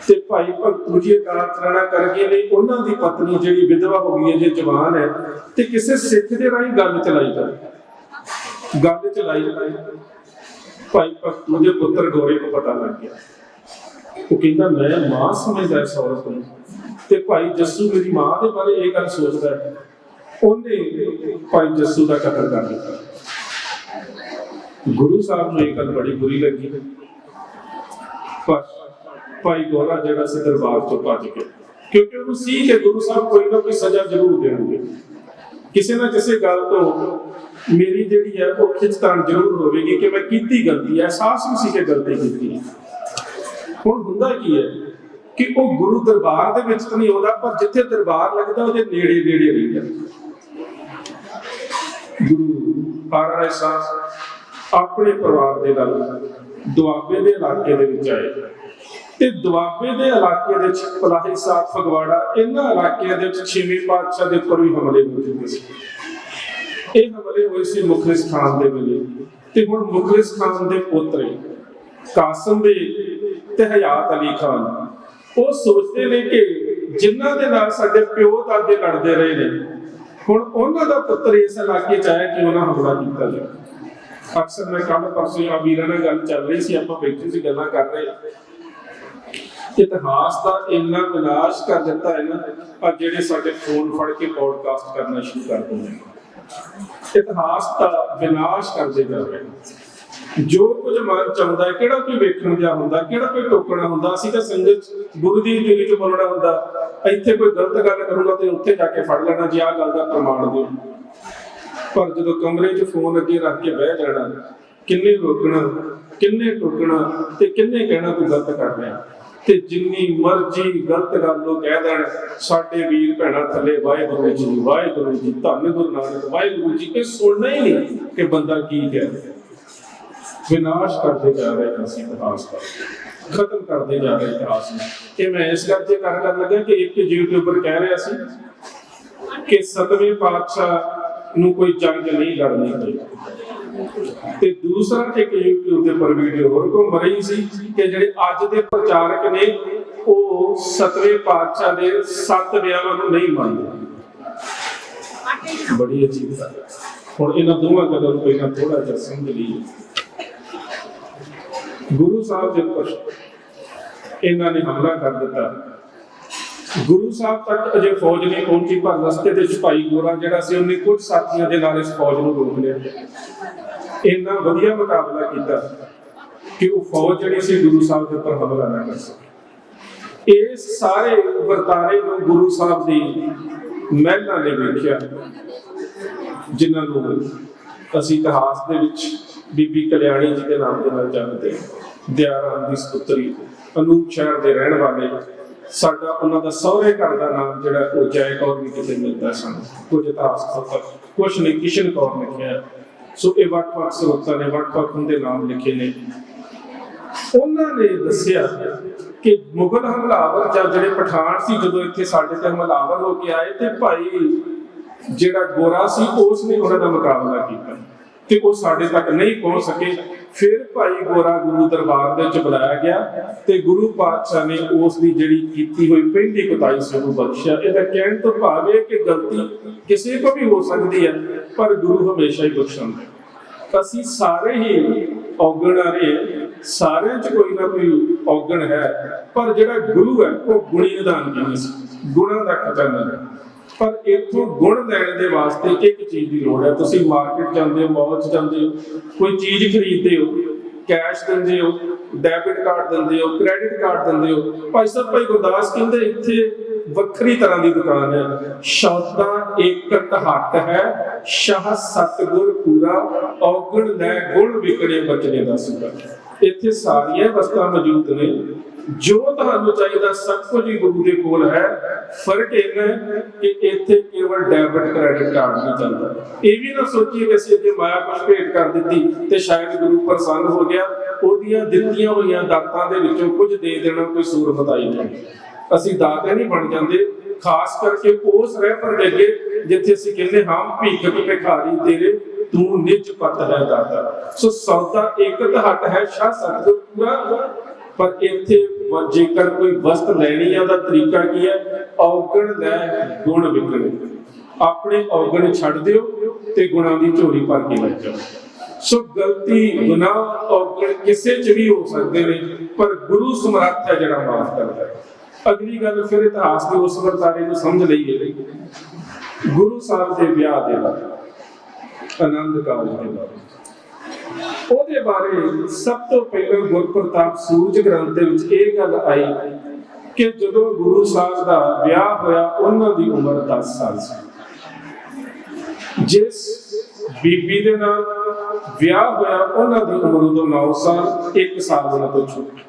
A: ਤੇ ਭਾਈ ਭਗਤੂ ਜੀ ਕਾਤਰਾਣਾ ਕਰਕੇ ਨੇ ਉਹਨਾਂ ਦੀ ਪਤਨੀ ਜਿਹੜੀ ਵਿਧਵਾ ਹੋ ਗਈ ਹੈ, ਜੇ ਜਵਾਨ ਹੈ, ਤੇ ਕਿਸੇ ਸਿੱਖ ਦੇ ਰਾਹੀਂ ਗੱਲ ਚਲਾਈ ਜਾਏ ਗੱਲ ਚਲਾਈ ਜਾਏ ਭਾਈ ਭਗਤ ਦੇ ਪੁੱਤਰ ਗੋਰੇ ਨੂੰ ਪਤਾ ਲੱਗ ਗਿਆ। ਉਹ ਕਹਿੰਦਾ, ਮੈਂ ਮਾਂ ਸਮਝਦਾ ਇਸ ਔਰਤ ਨੂੰ। ਤੇ ਭਾਈ ਜੱਸੂ ਮੇਰੀ ਮਾਂ ਦੇ ਬਾਰੇ ਇਹ ਗੱਲ ਸੋਚਦਾ ਹੈ। ਉਹਨੇ ਭਾਈ ਜੱਸੂ ਦਾ ਕਤਲ ਕਰ ਦਿੱਤਾ। ਗੁਰੂ ਸਾਹਿਬ ਨੂੰ ਇਹ ਗੱਲ ਬੜੀ ਬੁਰੀ ਲੱਗੀ। ਪਰ ਭਾਈ ਗੋਰਾ ਜਿਹੜਾ ਸੀ ਦਰਬਾਰ ਤੋਂ ਭੱਜ ਗਿਆ। ਕਿਉਂਕਿ ਉਹਨੂੰ ਸੀ ਕਿ ਗੁਰੂ ਸਾਹਿਬ ਕੋਈ ਨਾ ਕੋਈ ਸਜ਼ਾ ਜ਼ਰੂਰ ਦੇਣਗੇ। ਕਿਸੇ ਨਾ ਕਿਸੇ ਗੱਲ ਤੋਂ ਮੇਰੀ ਜਿਹੜੀ ਹੈ, ਉਹ ਖਿੱਚਤਾਣ ਜ਼ਰੂਰ ਹੋਵੇਗੀ ਕਿ ਮੈਂ ਕੀਤੀ ਗਲਤੀ ਹੈ, ਅਹਿਸਾਸ ਵੀ ਸੀ ਕਿ ਗਲਤੀ ਕੀਤੀ ਹੈ। ਹੁਣ ਹੁੰਦਾ ਕੀ ਹੈ? ਕਿ ਉਹ ਗੁਰੂ ਦਰਬਾਰ ਦੇ ਵਿੱਚ ਤਾਂ ਨਹੀਂ ਆਉਂਦਾ, ਪਰ ਜਿੱਥੇ ਦਰਬਾਰ ਲੱਗਦਾ, ਉਹਦੇ ਨੇੜੇ ਨੇੜੇ ਰਹਿੰਦਾ। ਗੁਰੂ ਹਰਿ ਸਾਹਿਬ ਆਪਣੇ ਪਰਿਵਾਰ ਦੇ ਨਾਲ ਦੁਆਬੇ ਦੇ ਇਲਾਕੇ ਦੇ ਵਿੱਚ ਆਏ। ਤੇ ਦੁਆਬੇ ਦੇ ਇਲਾਕੇ ਦੇ ਵਿੱਚ ਪਲਾਹੀ ਸਾਹਿਬ ਫਗਵਾੜਾ, ਇਹਨਾਂ ਇਲਾਕਿਆਂ ਦੇ ਵਿੱਚ ਛੇਵੇਂ ਪਾਤਸ਼ਾਹ ਦੇ ਉੱਪਰ ਵੀ ਹਮਲੇ ਹੋ ਚੁੱਕੇ ਸੀ। ਇਹ ਹਮਲੇ ਹੋਏ ਸੀ ਮੁਖਲਿਸ ਖਾਨ ਦੇ ਵੇਲੇ। ਤੇ ਹੁਣ ਮੁਖਲਿਸ ਖਾਨ ਦੇ ਪੋਤਰੇ ਕਾਸਮ ਦੇ ਤੇ ਹਯਾਤ ਅਲੀ ਖਾਨ। ਉਹ ਸੋਚਦੇ ਨੇ ਕਿ ਜਿਨ੍ਹਾਂ ਦੇ ਨਾਲ ਸਾਡੇ ਪਿਓ ਦਾਦੇ ਲੜਦੇ ਰਹੇ ਨੇ, ਹੁਣ ਉਹਨਾਂ ਦਾ ਪੁੱਤਰ ਇਸ ਇਲਾਕੇ ਚ ਆਇਆ ਕਿ ਉਹਨਾਂ ਹਮਲਾ ਕੀਤਾ ਜਾਵੇ। ਅਕਸਰ ਮੈਂ ਕੱਲ ਪਰਸੋਂ ਆ ਵੀਰਾਂ ਨਾਲ ਗੱਲ ਚੱਲ ਰਹੀ ਸੀ, ਆਪਾਂ ਬੈਠੇ ਸੀ, ਗੱਲਾਂ ਕਰ ਰਹੇ ਇਤਿਹਾਸ ਦਾ ਇੰਨਾ ਵਿਨਾਸ਼ ਕਰ ਦਿੱਤਾ ਹੈ ਨਾ ਆ ਜਿਹੜੇ ਸਾਡੇ ਫੋਨ ਫੜ ਕੇ ਪੋਡਕਾਸਟ ਕਰਨਾ ਸ਼ੁਰੂ ਕਰ ਦਿੰਦੇ ਇਤਿਹਾਸ ਦਾ ਵਿਨਾਸ਼ ਕਰ ਜਾ ਜੋ ਕੁਝ ਮਨ ਚਾਹੁੰਦਾ ਹੈ, ਕਿਹੜਾ ਕੋਈ ਵੇਖਣ ਗਿਆ ਹੁੰਦਾ, ਕਿਹੜਾ ਕੋਈ ਟੋਕਣਾ ਹੁੰਦਾ, ਅਸੀਂ ਤਾਂ ਸੰਗਤ ਗੁਰੂ ਦੀ ਜੁਗੀ ਚ ਬੋਲਣਾ ਹੁੰਦਾ, ਇੱਥੇ ਕੋਈ ਗਲਤ ਗੱਲ ਕਰੂਗਾ ਤੇ ਉੱਥੇ ਜਾ ਕੇ ਫੜ ਲੈਣਾ ਜੀ, ਆਹ ਗੱਲ ਦਾ ਪ੍ਰਮਾਣ ਦਿਓ। ਪਰ ਜਦੋਂ ਕਮਰੇ 'ਚ ਫੋਨ ਅੱਗੇ ਰੱਖ ਕੇ ਬਹਿ ਜਾਣਾ, ਕਿੰਨੇ ਰੋਕਣਾ, ਕਿੰਨੇ ਟੋਕਣਾ ਤੇ ਕਿੰਨੇ ਕਹਿਣਾ ਤੂੰ ਗਲਤ ਕਰ ਰਿਹਾ। ਤੇ ਜਿੰਨੀ ਮਰਜ਼ੀ ਗਲਤ ਗੱਲ ਉਹ ਕਹਿ ਦੇਣ, ਸਾਡੇ ਵੀਰ ਭੈਣਾਂ ਥੱਲੇ, ਵਾਹਿਗੁਰੂ ਜੀ ਵਾਹਿਗੁਰੂ ਜੀ, ਧੰਨ ਗੁਰੂ ਨਾਨਕ, ਵਾਹਿਗੁਰੂ ਜੀ ਇਹ ਸੁਣਨਾ ਹੀ ਨਹੀਂ ਕਿ ਬੰਦਾ ਕੀ ਕਹਿ ਰਿਹਾ। ਵਿਨਾਸ਼ ਕਰਦੇ ਜਾ ਰਹੇ ਹਾਂ ਅਸੀਂ ਇਤਿਹਾਸ ਦਾ। ਖਤਮ ਕਰਦੇ ਜਾ ਰਹੇ ਇਤਿਹਾਸ ਨੂੰ। ਇਹ ਮੈਂ ਇਸ ਕਰਕੇ ਕਰ ਕਰਨ ਲੱਗਾ ਕਿ ਇੱਕ ਯੂਟਿਊਬਰ ਕਹਿ ਰਿਹਾ ਸੀ ਕਿ ਸਤਵੇਂ ਪਾਤਸ਼ਾਹ ਨੂੰ ਕੋਈ ਜੰਗ ਨਹੀਂ ਲੜਨੀ ਪਈ। ਤੇ ਦੂਸਰਾ ਇੱਕ YouTube ਦੇ ਉੱਪਰ ਵੀਡੀਓ ਹੋਰ ਘੁੰਮ ਰਹੀ ਸੀ ਕਿ ਜਿਹੜੇ ਅੱਜ ਦੇ ਪ੍ਰਚਾਰਕ ਨੇ, ਉਹ ਸਤਵੇਂ ਪਾਤਸ਼ਾਹ ਦੇ ਸੱਤ ਵਿਆਹਾਂ ਨੂੰ ਨਹੀਂ ਮੰਨਦੇ। ਬੜੀ ਅਜੀਬ ਗੱਲ। ਹੁਣ ਇਹਨਾਂ ਦੋਵਾਂ ਗੱਲਾਂ ਨੂੰ ਪਹਿਲਾਂ ਥੋੜਾ ਜਿਹਾ ਸਮਝ ਲਈਏ। ਗੁਰੂ ਸਾਹਿਬ ਦੇ ਉੱਪਰ ਇਹਨਾਂ ਨੇ ਹਮਲਾ ਕਰ ਦਿੱਤਾ। ਗੁਰੂ ਸਾਹਿਬ ਤੱਕ ਅਜੇ ਫੌਜ ਨਹੀਂ ਪਹੁੰਚੀ, ਪਰ ਰਸਤੇ ਦੇ ਵਿੱਚ ਗੋਰਾ ਜਿਹੜਾ ਸੀ, ਉਹਨੇ ਕੁਝ ਸਾਥੀਆਂ ਦੇ ਨਾਲ ਇਸ ਫੌਜ ਨੂੰ ਰੋਕ ਲਿਆ। ਇੰਨਾ ਵਧੀਆ ਮੁਕਾਬਲਾ ਕੀਤਾ ਕਿ ਉਹ ਫੌਜ ਜਿਹੜੀ ਸੀ, ਗੁਰੂ ਸਾਹਿਬ ਦੇ ਉੱਪਰ ਹਮਲਾ ਨਾ ਕਰ ਸਕੀ। ਇਸ ਸਾਰੇ ਵਰਤਾਰੇ ਨੂੰ ਗੁਰੂ ਸਾਹਿਬ ਦੀ ਮਹਿਲਾ ਨੇ ਵੇਖਿਆ, ਜਿਨ੍ਹਾਂ ਨੂੰ ਅਸੀਂ ਇਤਿਹਾਸ ਦੇ ਵਿੱਚ ਬੀਬੀ ਕਲਿਆਣੀ ਜੀ ਦੇ ਨਾਮ ਦੇ ਨਾਲ ਜਾਣਦੇ ਹਾਂ। ਦਿਆਰਾਮ ਦੀ ਸੁਪੁੱਤਰੀ, ਅਨੂਪ ਸ਼ਹਿਰ ਦੇ ਰਹਿਣ ਵਾਲੇ ਸਾਡਾ ਉਹਨਾਂ ਦਾ ਸਹੁਰੇ ਘਰ ਦਾ ਨਾਮ ਜਿਹੜਾ ਉਹ ਜੈ ਕੌਰ ਵੀ ਕਿਤੇ ਮਿਲਦਾ ਸਾਨੂੰ ਕੁਝ ਇਤਿਹਾਸ ਪੱਤਰ ਕੁਝ ਨੇ ਕਿਸ਼ਨ ਕੌਰ ਲਿਖਿਆ। ਸੋ ਇਹ ਵੱਖ-ਵੱਖ ਸਰੋਤਾਂ ਨੇ ਵੱਖ-ਵੱਖ ਹੁੰਦੇ ਨਾਮ ਲਿਖੇ ਨੇ। ਉਹਨਾਂ ਨੇ ਦੱਸਿਆ ਕਿ ਮੁਗਲ ਹਮਲਾਵਰ ਜਾਂ ਜਿਹੜੇ ਪਠਾਨ ਸੀ, ਜਦੋਂ ਇੱਥੇ ਸਾਡੇ ਤੇ ਹਮਲਾਵਰ ਹੋ ਕੇ ਆਏ ਤੇ ਭਾਈ ਜਿਹੜਾ ਗੋਰਾ ਸੀ, ਉਸ ਨੇ ਉਹਨਾਂ ਦਾ ਮੁਕਾਬਲਾ ਕੀਤਾ। ਤੇ ਉਹ ਸਾਡੇ ਤੱਕ ਨਹੀਂ ਪਹੁੰਚ ਸਕੇ। ਫਿਰ ਭਾਈ ਗੋਰਾ ਗੁਰੂ ਦਰਬਾਰ ਦੇ ਵਿੱਚ ਬੁਲਾਇਆ ਗਿਆ ਤੇ ਗੁਰੂ ਪਾਤਸ਼ਾਹ ਨੇ ਉਸ ਦੀ ਜਿਹੜੀ ਕੀਤੀ ਹੋਈ ਪਹਿਲੀ ਕੁਤਾਈ ਸੀ ਬਖਸ਼ਿਆ। ਇਹਦਾ ਕਹਿਣ ਤੋਂ ਭਾਵ ਇਹ ਕਿ ਗਲਤੀ ਕਿਸੇ ਕੋ ਵੀ ਹੋ ਸਕਦੀ ਹੈ, ਪਰ ਗੁਰੂ ਹਮੇਸ਼ਾ ਹੀ ਬਖਸ਼ਾਉਂਦਾ ਅਸੀਂ ਸਾਰੇ ਹੀ ਔਗਣ ਆ ਰਹੇ, ਸਾਰਿਆਂ 'ਚ ਕੋਈ ਨਾ ਕੋਈ ਔਗਣ ਹੈ, ਪਰ ਜਿਹੜਾ ਗੁਰੂ ਹੈ, ਉਹ ਗੁਣੀ ਨਿਧਾਨ ਕੀ ਸੀ, ਗੁਣਾਂ ਦਾ ਖਜ਼ਾਨਾ ਹੈ ਪਰ ਇਥੋਂ ਗੁਣ ਲੈਣ ਦੇ ਵਾਸਤੇ ਇੱਕ ਚੀਜ਼ ਦੀ ਲੋੜ ਹੈ। ਤੁਸੀਂ ਮਾਰਕੀਟ ਜਾਂਦੇ ਹੋ ਮਾਲ 'ਚ ਜਾਂਦੇ ਹੋ, ਕੋਈ ਚੀਜ਼ ਖਰੀਦਦੇ ਹੋ ਕੈਸ਼ ਦਿੰਦੇ ਹੋ ਡੈਬਿਟ ਕਾਰਡ ਦਿੰਦੇ ਹੋ ਕ੍ਰੈਡਿਟ ਕਾਰਡ ਦਿੰਦੇ ਹੋ। ਭਾਈ ਸਾਹਿਬ, ਭਾਈ ਗੁਰਦਾਸ ਕਹਿੰਦੇ ਇੱਥੇ ਵੱਖਰੀ ਤਰ੍ਹਾਂ ਦੀ ਦੁਕਾਨ ਹੈ। ਸ਼ੌਦਾ ਏਕਤ ਹੱਟ ਹੈ। ਸ਼ਾਹ ਸਤਗੁਰ ਪੂਰਾ, ਔਗਣ ਲੈ ਗੁਣ ਵਿਕੜੇ ਬਚਨੇ ਦਾ ਸੁਗਾ ਇੱਥੇ ਸਾਰੀਆਂ ਵਸਤਾਂ ਮੌਜੂਦ ਨੇ। ਜੋ ਤੁਹਾਨੂੰ ਚਾਹੀਦਾ ਸਭ ਕੁਝ ਹੀ ਗੁਰੂ ਦੇ ਕੋਲ ਹੈ। ਫ਼ਰਕ ਇਹਨਾਂ ਹੈ ਕਿ ਇੱਥੇ ਕੇਵਲ ਡੈਬਿਟ ਕ੍ਰੈਡਿਟ ਕਾਰਡ ਨਹੀਂ ਚੱਲਦਾ। ਇਹ ਵੀ ਨਾ ਸੋਚੀਏ ਕਿ ਅਸੀਂ ਅੱਗੇ ਮਾਇਆ ਕੁਝ ਭੇਟ ਕਰ ਦਿੱਤੀ ਤੇ ਸ਼ਾਇਦ ਗੁਰੂ ਪ੍ਰਸੰਨ ਹੋ ਗਿਆ। ਉਹਦੀਆਂ ਦਿੱਤੀਆਂ ਹੋਈਆਂ ਦਾਤਾਂ ਦੇ ਵਿੱਚੋਂ ਕੁਝ ਦੇ ਦੇਣਾ ਕੋਈ ਸੂਰਮਤ ਆਈ ਨਹੀਂ। ਅਸੀਂ ਦਾਤੇ ਨਹੀਂ ਬਣ ਜਾਂਦੇ। ਖਾਸ ਕਰਕੇ ਉਸ ਰਹਿਪਰ ਦੇ ਅੱਗੇ ਜਿੱਥੇ ਅਸੀਂ ਕਹਿੰਦੇ ਹਾਂ, ਭੀਖ ਭਿਖਾਰੀ ਤੇਰੇ, ਤੂੰ ਨਿਜ ਪਤ ਹੈ ਦਾਤਾ। ਸੋ ਸੌਦਾ ਏਕਤ ਹੱਟ ਹੈ ਸ਼ਾ ਸਤਿਗੁਰ ਪੂਰਾ। ਪਰ ਇੱਥੇ ਜੇਕਰ ਕੋਈ ਵਸਤ ਲੈਣੀ ਹੈ ਉਹਦਾ ਤਰੀਕਾ ਕੀ ਹੈ? ਔਗਣ ਲੈ, ਗੁਣ ਵਿਕਣ। ਆਪਣੇ ਔਗਣ ਛੱਡ ਦਿਓ ਤੇ ਗੁਣਾਂ ਦੀ ਝੋਲੀ ਭਰ ਕੇ ਲੈ ਜਾਓ। ਸੋ ਗਲਤੀ, ਗੁਨਾਹ, ਔਗਣ ਕਿਸੇ ਚ ਵੀ ਹੋ ਸਕਦੇ ਨੇ, ਪਰ ਗੁਰੂ ਸਮਰੱਥ ਹੈ ਜਿਹੜਾ ਮਾਫ ਕਰਦਾ ਹੈ। ਅਗਲੀ ਗੱਲ ਫਿਰ ਇਤਿਹਾਸ ਦੇ ਉਸ ਵਰਤਾਰੇ ਨੂੰ ਸਮਝ ਲਈਏ। ਗੁਰੂ ਸਾਹਿਬ ਦੇ ਵਿਆਹ ਦੇ ਬਾਰੇ, ਆਨੰਦ ਕਾਰਜ ਦੇ ਬਾਰੇ। ਉਹਦੇ ਬਾਰੇ ਸਭ ਤੋਂ ਪਹਿਲਾਂ ਗੁਰਪ੍ਰਤਾਪ ਸੂਰਜ ਗ੍ਰੰਥ ਦੇ ਵਿੱਚ ਇਹ ਗੱਲ ਆਈ ਕਿ ਜਦੋਂ ਗੁਰੂ ਸਾਹਿਬ ਦਾ ਵਿਆਹ ਹੋਇਆ, ਉਹਨਾਂ ਦੀ ਉਮਰ 10 ਸਾਲ ਸੀ। ਜਿਸ ਬੀਬੀ ਦੇ ਨਾਲ ਵਿਆਹ ਹੋਇਆ, ਉਹਨਾਂ ਦੀ ਉਮਰ ਉਦੋਂ 9 ਸਾਲ 1 ਸਾਲ ਉਹਨਾਂ ਤੋਂ ਛੋਟੀ।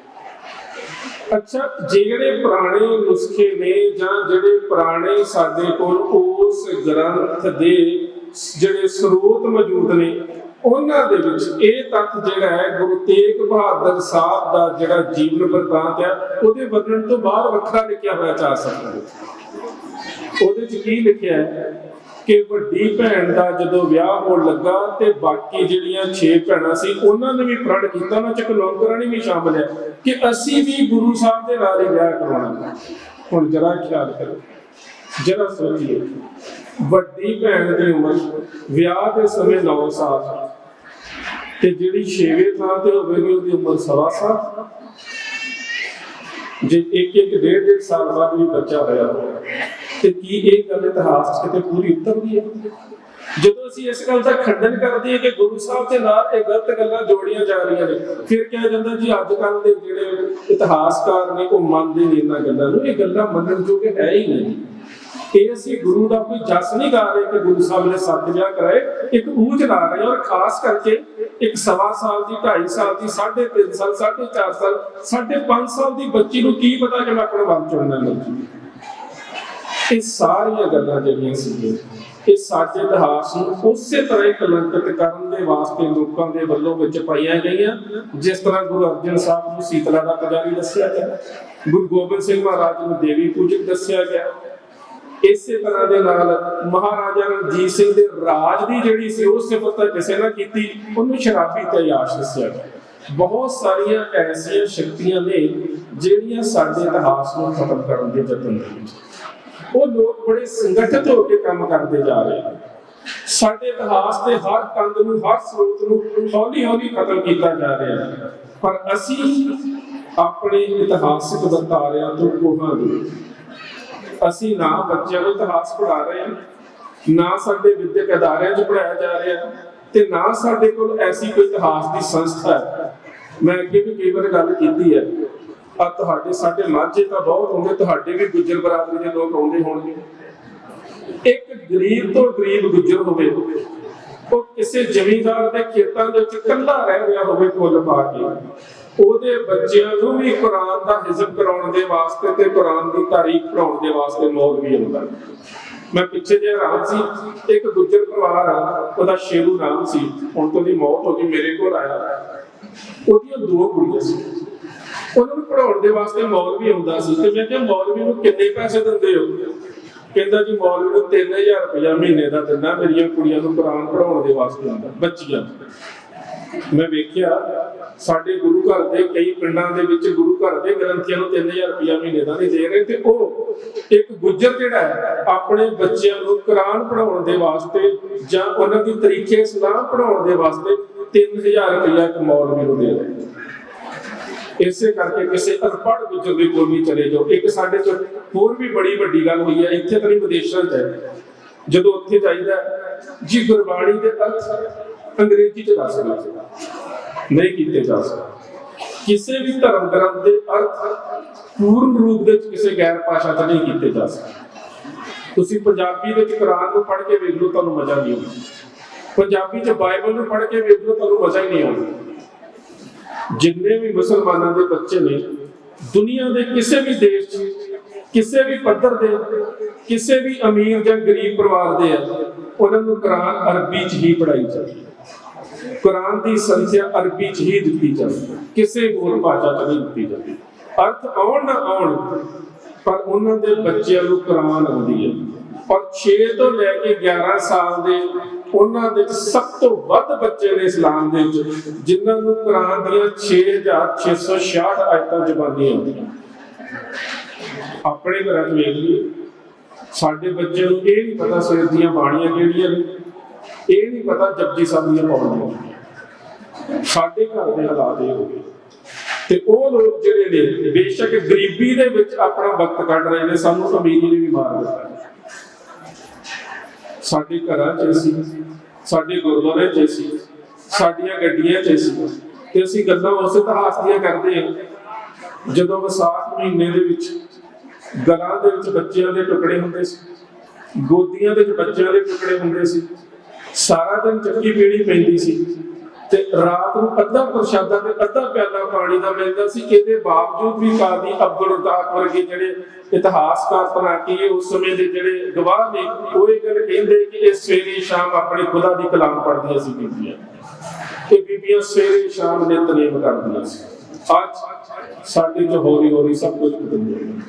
A: ਅੱਛਾ, ਜਿਹੜੇ ਪੁਰਾਣੇ ਨੁਸਖੇ ਨੇ ਜਾਂ ਜਿਹੜੇ ਪੁਰਾਣੇ ਸਾਡੇ ਕੋਲ ਉਸ ਗ੍ਰੰਥ ਦੇ ਜਿਹੜੇ ਸਰੋਤ ਮੌਜੂਦ ਨੇ, ਉਹਨਾਂ ਦੇ ਵਿੱਚ ਇਹ ਤੱਥ ਜਿਹੜਾ ਹੈ, ਗੁਰੂ ਤੇਗ ਬਹਾਦਰ ਸਾਹਿਬ ਦਾ ਜਿਹੜਾ ਜੀਵਨ ਵਰਤਾਂਤ ਹੈ, ਉਹਦੇ ਵਰਣਨ ਤੋਂ ਬਾਹਰ ਵੱਖਰਾ ਲਿਖਿਆ ਹੋਇਆ ਚਾਰ ਸਕਦਾ ਉਹਦੇ ਚ ਕੀ ਲਿਖਿਆ ਹੈ? ਕਿ ਵੱਡੀ ਭੈਣ ਦਾ ਜਦੋਂ ਵਿਆਹ ਹੋਣ ਲੱਗਾ ਤੇ ਬਾਕੀ ਜਿਹੜੀਆਂ 6 ਭੈਣਾਂ ਸੀ, ਉਹਨਾਂ ਨੇ ਵੀ ਪ੍ਰਣ ਕੀਤਾ, ਉਹਨਾਂ ਚ ਇੱਕ ਨੌਕਰਾਣੀ ਵੀ ਸ਼ਾਮਲ ਹੈ ਕਿ ਅਸੀਂ ਵੀ ਗੁਰੂ ਸਾਹਿਬ ਦੇ ਨਾਲ ਹੀ ਵਿਆਹ ਕਰਾਉਣਾ ਹੁਣ ਜਰਾ ਖਿਆਲ ਕਰੋ, ਜਰਾ ਸੋਚੀਏ, ਵੱਡੀ ਭੈਣ ਦੀ ਉਮਰ ਵਿਆਹ ਦੇ ਸਮੇਂ 9 ਸਾਲ ਤੇ ਜਿਹੜੀ 6ਵੇਂ ਥਾਂ ਤੇ ਹੋਵੇਗੀ, ਉਹਦੀ ਉਮਰ ਸਵਾ ਸਾਲ। ਜੇ ਇੱਕ ਇੱਕ ਡੇਢ ਡੇਢ ਸਾਲ ਬਾਅਦ ਵੀ ਬੱਚਾ ਹੋਇਆ ਹੋਵੇ ਤੇ ਕੀ ਇਹ ਗੱਲ ਇਤਿਹਾਸ 'ਚ ਕਿਤੇ ਪੂਰੀ ਉਤਰਦੀ ਹੈ? ਜਦੋਂ ਅਸੀਂ ਇਸ ਗੱਲ ਦਾ ਖੰਡਨ ਕਰਦੇ ਹਾਂ ਕਿ ਗੁਰੂ ਸਾਹਿਬ ਦੇ ਨਾਲ ਇਹ ਗਲਤ ਗੱਲਾਂ ਜੋੜੀਆਂ ਜਾ ਰਹੀਆਂ ਨੇ, ਫਿਰ ਕਿਹਾ ਜਾਂਦਾ ਜੀ ਅੱਜ ਕੱਲ ਦੇ ਜਿਹੜੇ ਇਤਿਹਾਸਕਾਰ ਨੇ ਉਹ ਮੰਨਦੇ ਨਹੀਂ ਇਹਨਾਂ ਗੱਲਾਂ ਨੂੰ। ਇਹ ਗੱਲਾਂ ਮੰਨਣ ਜੋਗੇ ਹੈ ਹੀ ਨਹੀਂ। ਇਹ ਅਸੀਂ ਗੁਰੂ ਦਾ ਕੋਈ ਜਸ ਨਹੀਂ ਗਾ ਰਹੇ ਕਿ ਗੁਰੂ ਸਾਹਿਬ ਨੇ ਸੱਤ ਵਿਆਹ ਕਰਾਏ, ਇੱਕ ਊਚ ਲਾ ਰਹੇ ਔਰ ਖਾਸ ਕਰਕੇ ਇੱਕ ਸਵਾ ਸਾਲ ਦੀ 2.5 ਸਾਲ ਦੀ 3.5 ਸਾਲ 4.5 ਸਾਲ 5.5 ਸਾਲ ਦੀ ਬੱਚੀ ਨੂੰ ਕੀ ਪਤਾ ਕਿ ਮੈਂ ਆਪਣੇ ਵੱਲ ਚੁਣਨਾ ਨਹੀਂ ਇਹ ਸਾਰੀਆਂ ਗੱਲਾਂ ਜਿਹੜੀਆਂ ਸੀ ਇਹ ਸਾਡੇ ਇਤਿਹਾਸ ਨੂੰ ਉਸੇ ਤਰ੍ਹਾਂ ਹੀ ਕਲੰਕਿਤ ਕਰਨ ਦੇ ਵਾਸਤੇ ਲੋਕਾਂ ਦੇ ਵੱਲੋਂ ਵਿੱਚ ਪਾਈਆਂ ਗਈਆਂ। ਜਿਸ ਤਰ੍ਹਾਂ ਗੁਰੂ ਅਰਜਨ ਸਾਹਿਬ ਨੂੰ ਸੀਤਲਾ ਦਾ ਪੁਜਾਰੀ ਦੱਸਿਆ ਗਿਆ, ਗੁਰੂ ਗੋਬਿੰਦ ਸਿੰਘ ਮਹਾਰਾਜ ਨੂੰ ਦੇਵੀ ਪੂਜਕ ਦੱਸਿਆ ਗਿਆ। ਇਸੇ ਤਰ੍ਹਾਂ ਦੇ ਨਾਲ ਮਹਾਰਾਜਾ ਰਣਜੀਤ ਸਿੰਘ ਦੇ ਰਾਜ ਦੀ ਜਿਹੜੀ ਸੀ ਉਹ ਸਿਫਤ ਤਾਂ ਕਿਸੇ ਨਾ ਕੀਤੀ, ਉਹਨੂੰ ਸ਼ਰਾਬੀ ਤੇ ਯਾਸ਼ ਦੱਸਿਆ ਗਿਆ। ਬਹੁਤ ਸਾਰੀਆਂ ਐਸੀਆਂ ਸ਼ਕਤੀਆਂ ਨੇ ਜਿਹੜੀਆਂ ਸਾਡੇ ਇਤਿਹਾਸ ਨੂੰ ਖਤਮ ਕਰਨ ਦੇ ਯਤਨ ਦੇ ਵਿੱਚ। ਉਹ ਲੋਕ ਬੜੇ ਸੰਗਠਿਤ ਹੋ ਕੇ ਕੰਮ ਕਰਦੇ ਜਾ ਰਹੇ ਨੇ ਸਾਡੇ ਇਤਿਹਾਸ ਦੇ ਹਰ ਕੰਦ ਨੂੰ, ਹਰ ਸਰੋਤ ਨੂੰ ਹੌਲੀ ਹੌਲੀ ਖਤਮ ਕੀਤਾ ਜਾ ਰਿਹਾ ਹੈ। ਪਰ ਅਸੀਂ ਆਪਣੇ ਇਤਿਹਾਸਿਕ ਵਰਤਾਰਿਆਂ ਤੋਂ ਕੋਹਾਂ ਅਸੀਂ ਨਾ ਬੱਚਿਆਂ ਨੂੰ ਇਤਿਹਾਸ ਪੜ੍ਹਾ ਰਹੇ ਹਾਂ, ਨਾ ਸਾਡੇ ਵਿਦਿਅਕ ਅਦਾਰਿਆਂ 'ਚ ਪੜ੍ਹਾਇਆ ਜਾ ਰਿਹਾ ਤੇ ਨਾ ਸਾਡੇ ਕੋਲ ਐਸੀ ਕੋਈ ਇਤਿਹਾਸ ਦੀ ਸੰਸਥਾ ਹੈ। ਮੈਂ ਅੱਗੇ ਵੀ ਕਈ ਵਾਰ ਗੱਲ ਕੀਤੀ ਹੈ ਆ ਤੁਹਾਡੇ ਸਾਡੇ ਮਾਝੇ ਤਾਂ ਬਹੁਤ ਹੁੰਦੇ, ਤੁਹਾਡੇ ਵੀ ਗੁੱਜਰ ਬਰਾਦਰੀ ਦੇ ਲੋਕ ਆਉਂਦੇ ਹੋਣਗੇ। ਇੱਕ ਗਰੀਬ ਤੋਂ ਗਰੀਬ ਗੁੱਜਰ ਹੋਵੇ, ਉਹ ਕਿਸੇ ਜ਼ਮੀਂਦਾਰ ਦੇ ਖੇਤਾਂ ਦੇ ਵਿੱਚ ਇਕੱਲਾ ਰਹਿ ਰਿਹਾ ਹੋਵੇ ਕੁੱਲ ਪਾ ਕੇ, ਉਹਦੇ ਬੱਚਿਆਂ ਨੂੰ ਵੀ ਕੁਰਾਨ ਦਾ ਹਿਜ਼ਬ ਕਰਾਉਣ ਦੇ ਵਾਸਤੇ ਤੇ ਕੁਰਾਨ ਦੀ ਤਾਰੀਖ ਪੜਾਉਣ ਦੇ ਵਾਸਤੇ ਮੌਲਵੀ ਹੁੰਦਾ। ਮੈਂ ਪਿੱਛੇ ਜੇ ਰਾਤ ਸੀ, ਇੱਕ ਗੁੱਜਰ ਪਰਿਵਾਰ ਆ, ਉਹਦਾ ਸ਼ੇਰੂ ਨਾਮ ਸੀ, ਹੁਣ ਤੋਂ ਦੀ ਮੌਤ ਹੋ ਗਈ, ਮੇਰੇ ਕੋਲ ਆਇਆ। ਉਹਦੀਆਂ ਦੋ ਕੁੜੀਆਂ ਸੀ। ਉਹਨਾਂ ਨੂੰ ਪੜਾਉਣ ਦੇ ਵਾਸਤੇ ਮੌਲਵੀ ਆਉਂਦਾ ਸੀ। ਤੇ ਮੈਂ ਕਿਹਾ, ਮੌਲਵੀ ਨੂੰ ਕਿੰਨੇ ਪੈਸੇ ਦਿੰਦੇ ਹੋ? ਕਹਿੰਦਾ ਜੀ, ਮੌਲਵੀ ਨੂੰ 3000 ਰੁਪਇਆ ਮਹੀਨੇ ਦਾ ਦਿੰਦਾ, ਮੇਰੀਆਂ ਕੁੜੀਆਂ ਨੂੰ ਕੁਰਾਨ ਪੜਾਉਣ ਦੇ ਵਾਸਤੇ ਆਉਂਦਾ ਬੱਚੀਆਂ ਮੈਂ ਵੇਖਿਆ, ਸਾਡੇ ਗੁਰੂ ਘਰ ਦੇ ਕਈ ਪਿੰਡਾਂ ਦੇ ਵਿੱਚ ਗੁਰੂ ਘਰ ਦੇ ਗ੍ਰੰਥੀਆਂ ਨੂੰ 3000 ਰੁਪਇਆ ਮਹੀਨੇ ਦਾ ਨਹੀਂ ਦੇ ਰਹੇ ਤੇ ਉਹ ਇੱਕ ਗੁੱਜਰ ਜਿਹੜਾ ਹੈ, ਆਪਣੇ ਬੱਚਿਆਂ ਨੂੰ ਕੁਰਾਨ ਪੜਾਉਣ ਦੇ ਵਾਸਤੇ ਜਾਂ ਉਹਨਾਂ ਦੀ ਤਰੀਕੇ ਇਸਲਾਮ ਪੜਾਉਣ ਦੇ ਵਾਸਤੇ 3000 ਰੁਪਇਆ ਇੱਕ ਮੌਲਵੀ ਨੂੰ ਦੇ ਰਿਹਾ। ਇਸੇ ਕਰਕੇ ਕਿਸੇ ਅਨਪੜ੍ਹ ਗੁੱਜਰ ਦੇ ਕੋਲ ਵੀ ਚਲੇ ਜਾਓ। ਇੱਕ ਸਾਡੇ ਚ ਹੋਰ ਵੀ ਬੜੀ ਵੱਡੀ ਗੱਲ ਹੋਈ ਹੈ, ਇੱਥੇ ਤਾਂ ਨਹੀਂ ਵਿਦੇਸ਼ਾਂ 'ਚ ਹੈ। ਜਦੋਂ ਉੱਥੇ ਜਾਈਦਾ ਜੀ ਗੁਰਬਾਣੀ ਦੇ ਅਰਥ ਅੰਗਰੇਜ਼ੀ 'ਚ ਦੱਸ ਦਿਓ। ਨਹੀਂ ਕੀਤੇ ਜਾ ਸਕਦੇ। ਕਿਸੇ ਵੀ ਧਰਮ ਗ੍ਰੰਥ ਦੇ ਅਰਥ ਪੂਰਨ ਰੂਪ ਦੇ ਵਿੱਚ ਕਿਸੇ ਗੈਰ ਭਾਸ਼ਾ 'ਚ ਨਹੀਂ ਕੀਤੇ ਜਾ ਸਕਦੇ। ਤੁਸੀਂ ਪੰਜਾਬੀ ਵਿੱਚ ਕੁਰਾਨ ਨੂੰ ਪੜ੍ਹ ਕੇ ਵੇਖ ਲਓ, ਤੁਹਾਨੂੰ ਮਜ਼ਾ ਨਹੀਂ ਆਉਂਦਾ। ਪੰਜਾਬੀ 'ਚ ਬਾਈਬਲ ਨੂੰ ਪੜ੍ਹ ਕੇ ਵੇਖ ਲਓ, ਤੁਹਾਨੂੰ ਮਜ਼ਾ ਹੀ ਨਹੀਂ ਆਉਂਦਾ। ਜਿੰਨੇ ਵੀ ਮੁਸਲਮਾਨਾਂ ਦੇ ਬੱਚੇ ਨੇ, ਦੁਨੀਆ ਦੇ ਕਿਸੇ ਵੀ ਦੇਸ਼ 'ਚ, ਕਿਸੇ ਵੀ ਪੱਧਰ ਦੇ, ਕਿਸੇ ਵੀ ਅਮੀਰ ਜਾਂ ਗਰੀਬ ਪਰਿਵਾਰ ਦੇ ਆ, ਉਹਨਾਂ ਨੂੰ ਕੁਰਾਨ ਅਰਬੀ 'ਚ ਹੀ ਪੜ੍ਹਾਈ ਜਾਂਦੀ ਹੈ। ਕੁਰਾਨ ਦੀ ਸੰਖਿਆ ਅਰਬੀ 'ਚ ਹੀ ਦਿੱਤੀ ਜਾਂਦੀ ਹੈ। ਕਿਸੇ ਹੋਰ ਭਾਸ਼ਾ 'ਚ ਨਹੀਂ ਦਿੱਤੀ ਜਾਂਦੀ। ਅਰਥ ਆਉਣ ਨਾ ਆਉਣ, ਪਰ ਉਹਨਾਂ ਦੇ ਬੱਚਿਆਂ ਨੂੰ ਕੁਰਾਨ ਆਉਂਦੀ ਹੈ। ਔਰ 6 ਤੋਂ ਲੈ ਕੇ 11 ਸਾਲ ਦੇ ਉਹਨਾਂ ਦੇ ਸਭ ਤੋਂ ਵੱਧ ਬੱਚੇ ਨੇ ਇਸਲਾਮ ਦੇ ਵਿੱਚ, ਜਿਨ੍ਹਾਂ ਨੂੰ ਕੁਰਾਨ ਦੀਆਂ 6666 ਆਇਤਾਂ ਜ਼ਬਾਨੀ ਆਉਂਦੀਆਂ। ਆਪਣੇ ਘਰਾਂ 'ਚ ਵੇਖ ਲਈਏ, ਸਾਡੇ ਬੱਚੇ ਨੂੰ ਇਹ ਨਹੀਂ ਪਤਾ ਸਿਰ ਦੀਆਂ ਬਾਣੀਆਂ ਕਿਹੜੀਆਂ ਨੇ, ਇਹ ਨਹੀਂ ਪਤਾ ਜਪਜੀ ਸਾਹਿਬ ਦੀਆਂ ਪੌੜੀਆਂ ਸਾਡੇ ਘਰ ਦੇ ਹਾਲਾਤ ਇਹ ਹੋ ਗਏ। ਤੇ ਉਹ ਲੋਕ ਜਿਹੜੇ ਨੇ, ਬੇਸ਼ੱਕ ਗਰੀਬੀ ਦੇ ਵਿੱਚ ਆਪਣਾ ਵਕਤ ਕੱਢ ਰਹੇ ਨੇ, ਸਾਨੂੰ ਅਮੀਰੀ ਨੇ ਵੀ ਮਾਰ ਦਿੱਤਾ। ਸਾਡੇ ਘਰਾਂ 'ਚ ਸੀ, ਸਾਡੇ ਗੁਰਦੁਆਰੇ 'ਚ ਸੀ, ਸਾਡੀਆਂ ਗੱਡੀਆਂ 'ਚ ਸੀ ਤੇ ਅਸੀਂ ਗੱਲਾਂ ਉਸ ਇਤਿਹਾਸ ਦੀਆਂ ਕਰਦੇ ਹਾਂ। ਜਦੋਂ ਵਿਸਾਖ ਮਹੀਨੇ ਦੇ ਵਿੱਚ ਗਲਾਂ ਦੇ ਵਿੱਚ ਬੱਚਿਆਂ ਦੇ ਟੁਕੜੇ ਹੁੰਦੇ ਸੀ, ਗੋਦੀਆਂ ਦੇ ਵਿੱਚ ਬੱਚਿਆਂ ਦੇ ਟੁਕੜੇ ਹੁੰਦੇ ਸੀ, ਸਾਰਾ ਦਿਨ ਚੱਕੀ ਪੀਣੀ ਪੈਂਦੀ ਸੀ। ਤੇ ਰਾਤ ਨੂੰ ਅੱਧਾ ਪ੍ਰਸ਼ਾਦਾ ਤੇ ਅੱਧਾ ਪਿਆਲਾ ਪਾਣੀ ਦਾ ਮਿਲਦਾ ਸੀ। ਇਹਦੇ ਬਾਵਜੂਦ ਵੀ ਕਾਦੀ ਅਬਦੁਲ ਰਜ਼ਾਕ ਵਰਗੇ ਜਿਹੜੇ ਇਤਿਹਾਸਕਾਰ ਬਣਾ ਉਸ ਸਮੇਂ ਦੇ ਜਿਹੜੇ ਗਵਾਹ ਨੇ, ਉਹ ਇਹ ਗੱਲ ਕਹਿੰਦੇ ਕਿ ਇਹ ਸਵੇਰੇ ਸ਼ਾਮ ਆਪਣੇ ਖੁਦਾ ਦੀ ਕਲਾਮ ਪੜ੍ਹਦੀਆਂ ਸੀ ਬੀਬੀਆਂ। ਤੇ ਬੀਬੀਆਂ ਸਵੇਰੇ ਸ਼ਾਮ ਨਿਤਨੇਮ ਕਰਦੀਆਂ ਸੀ। ਅੱਜ ਸਾਡੇ ਚ ਹੋਰੀ ਹੋਰੀ ਸਭ ਕੁਝ ਬਦਲ ਗਿਆ।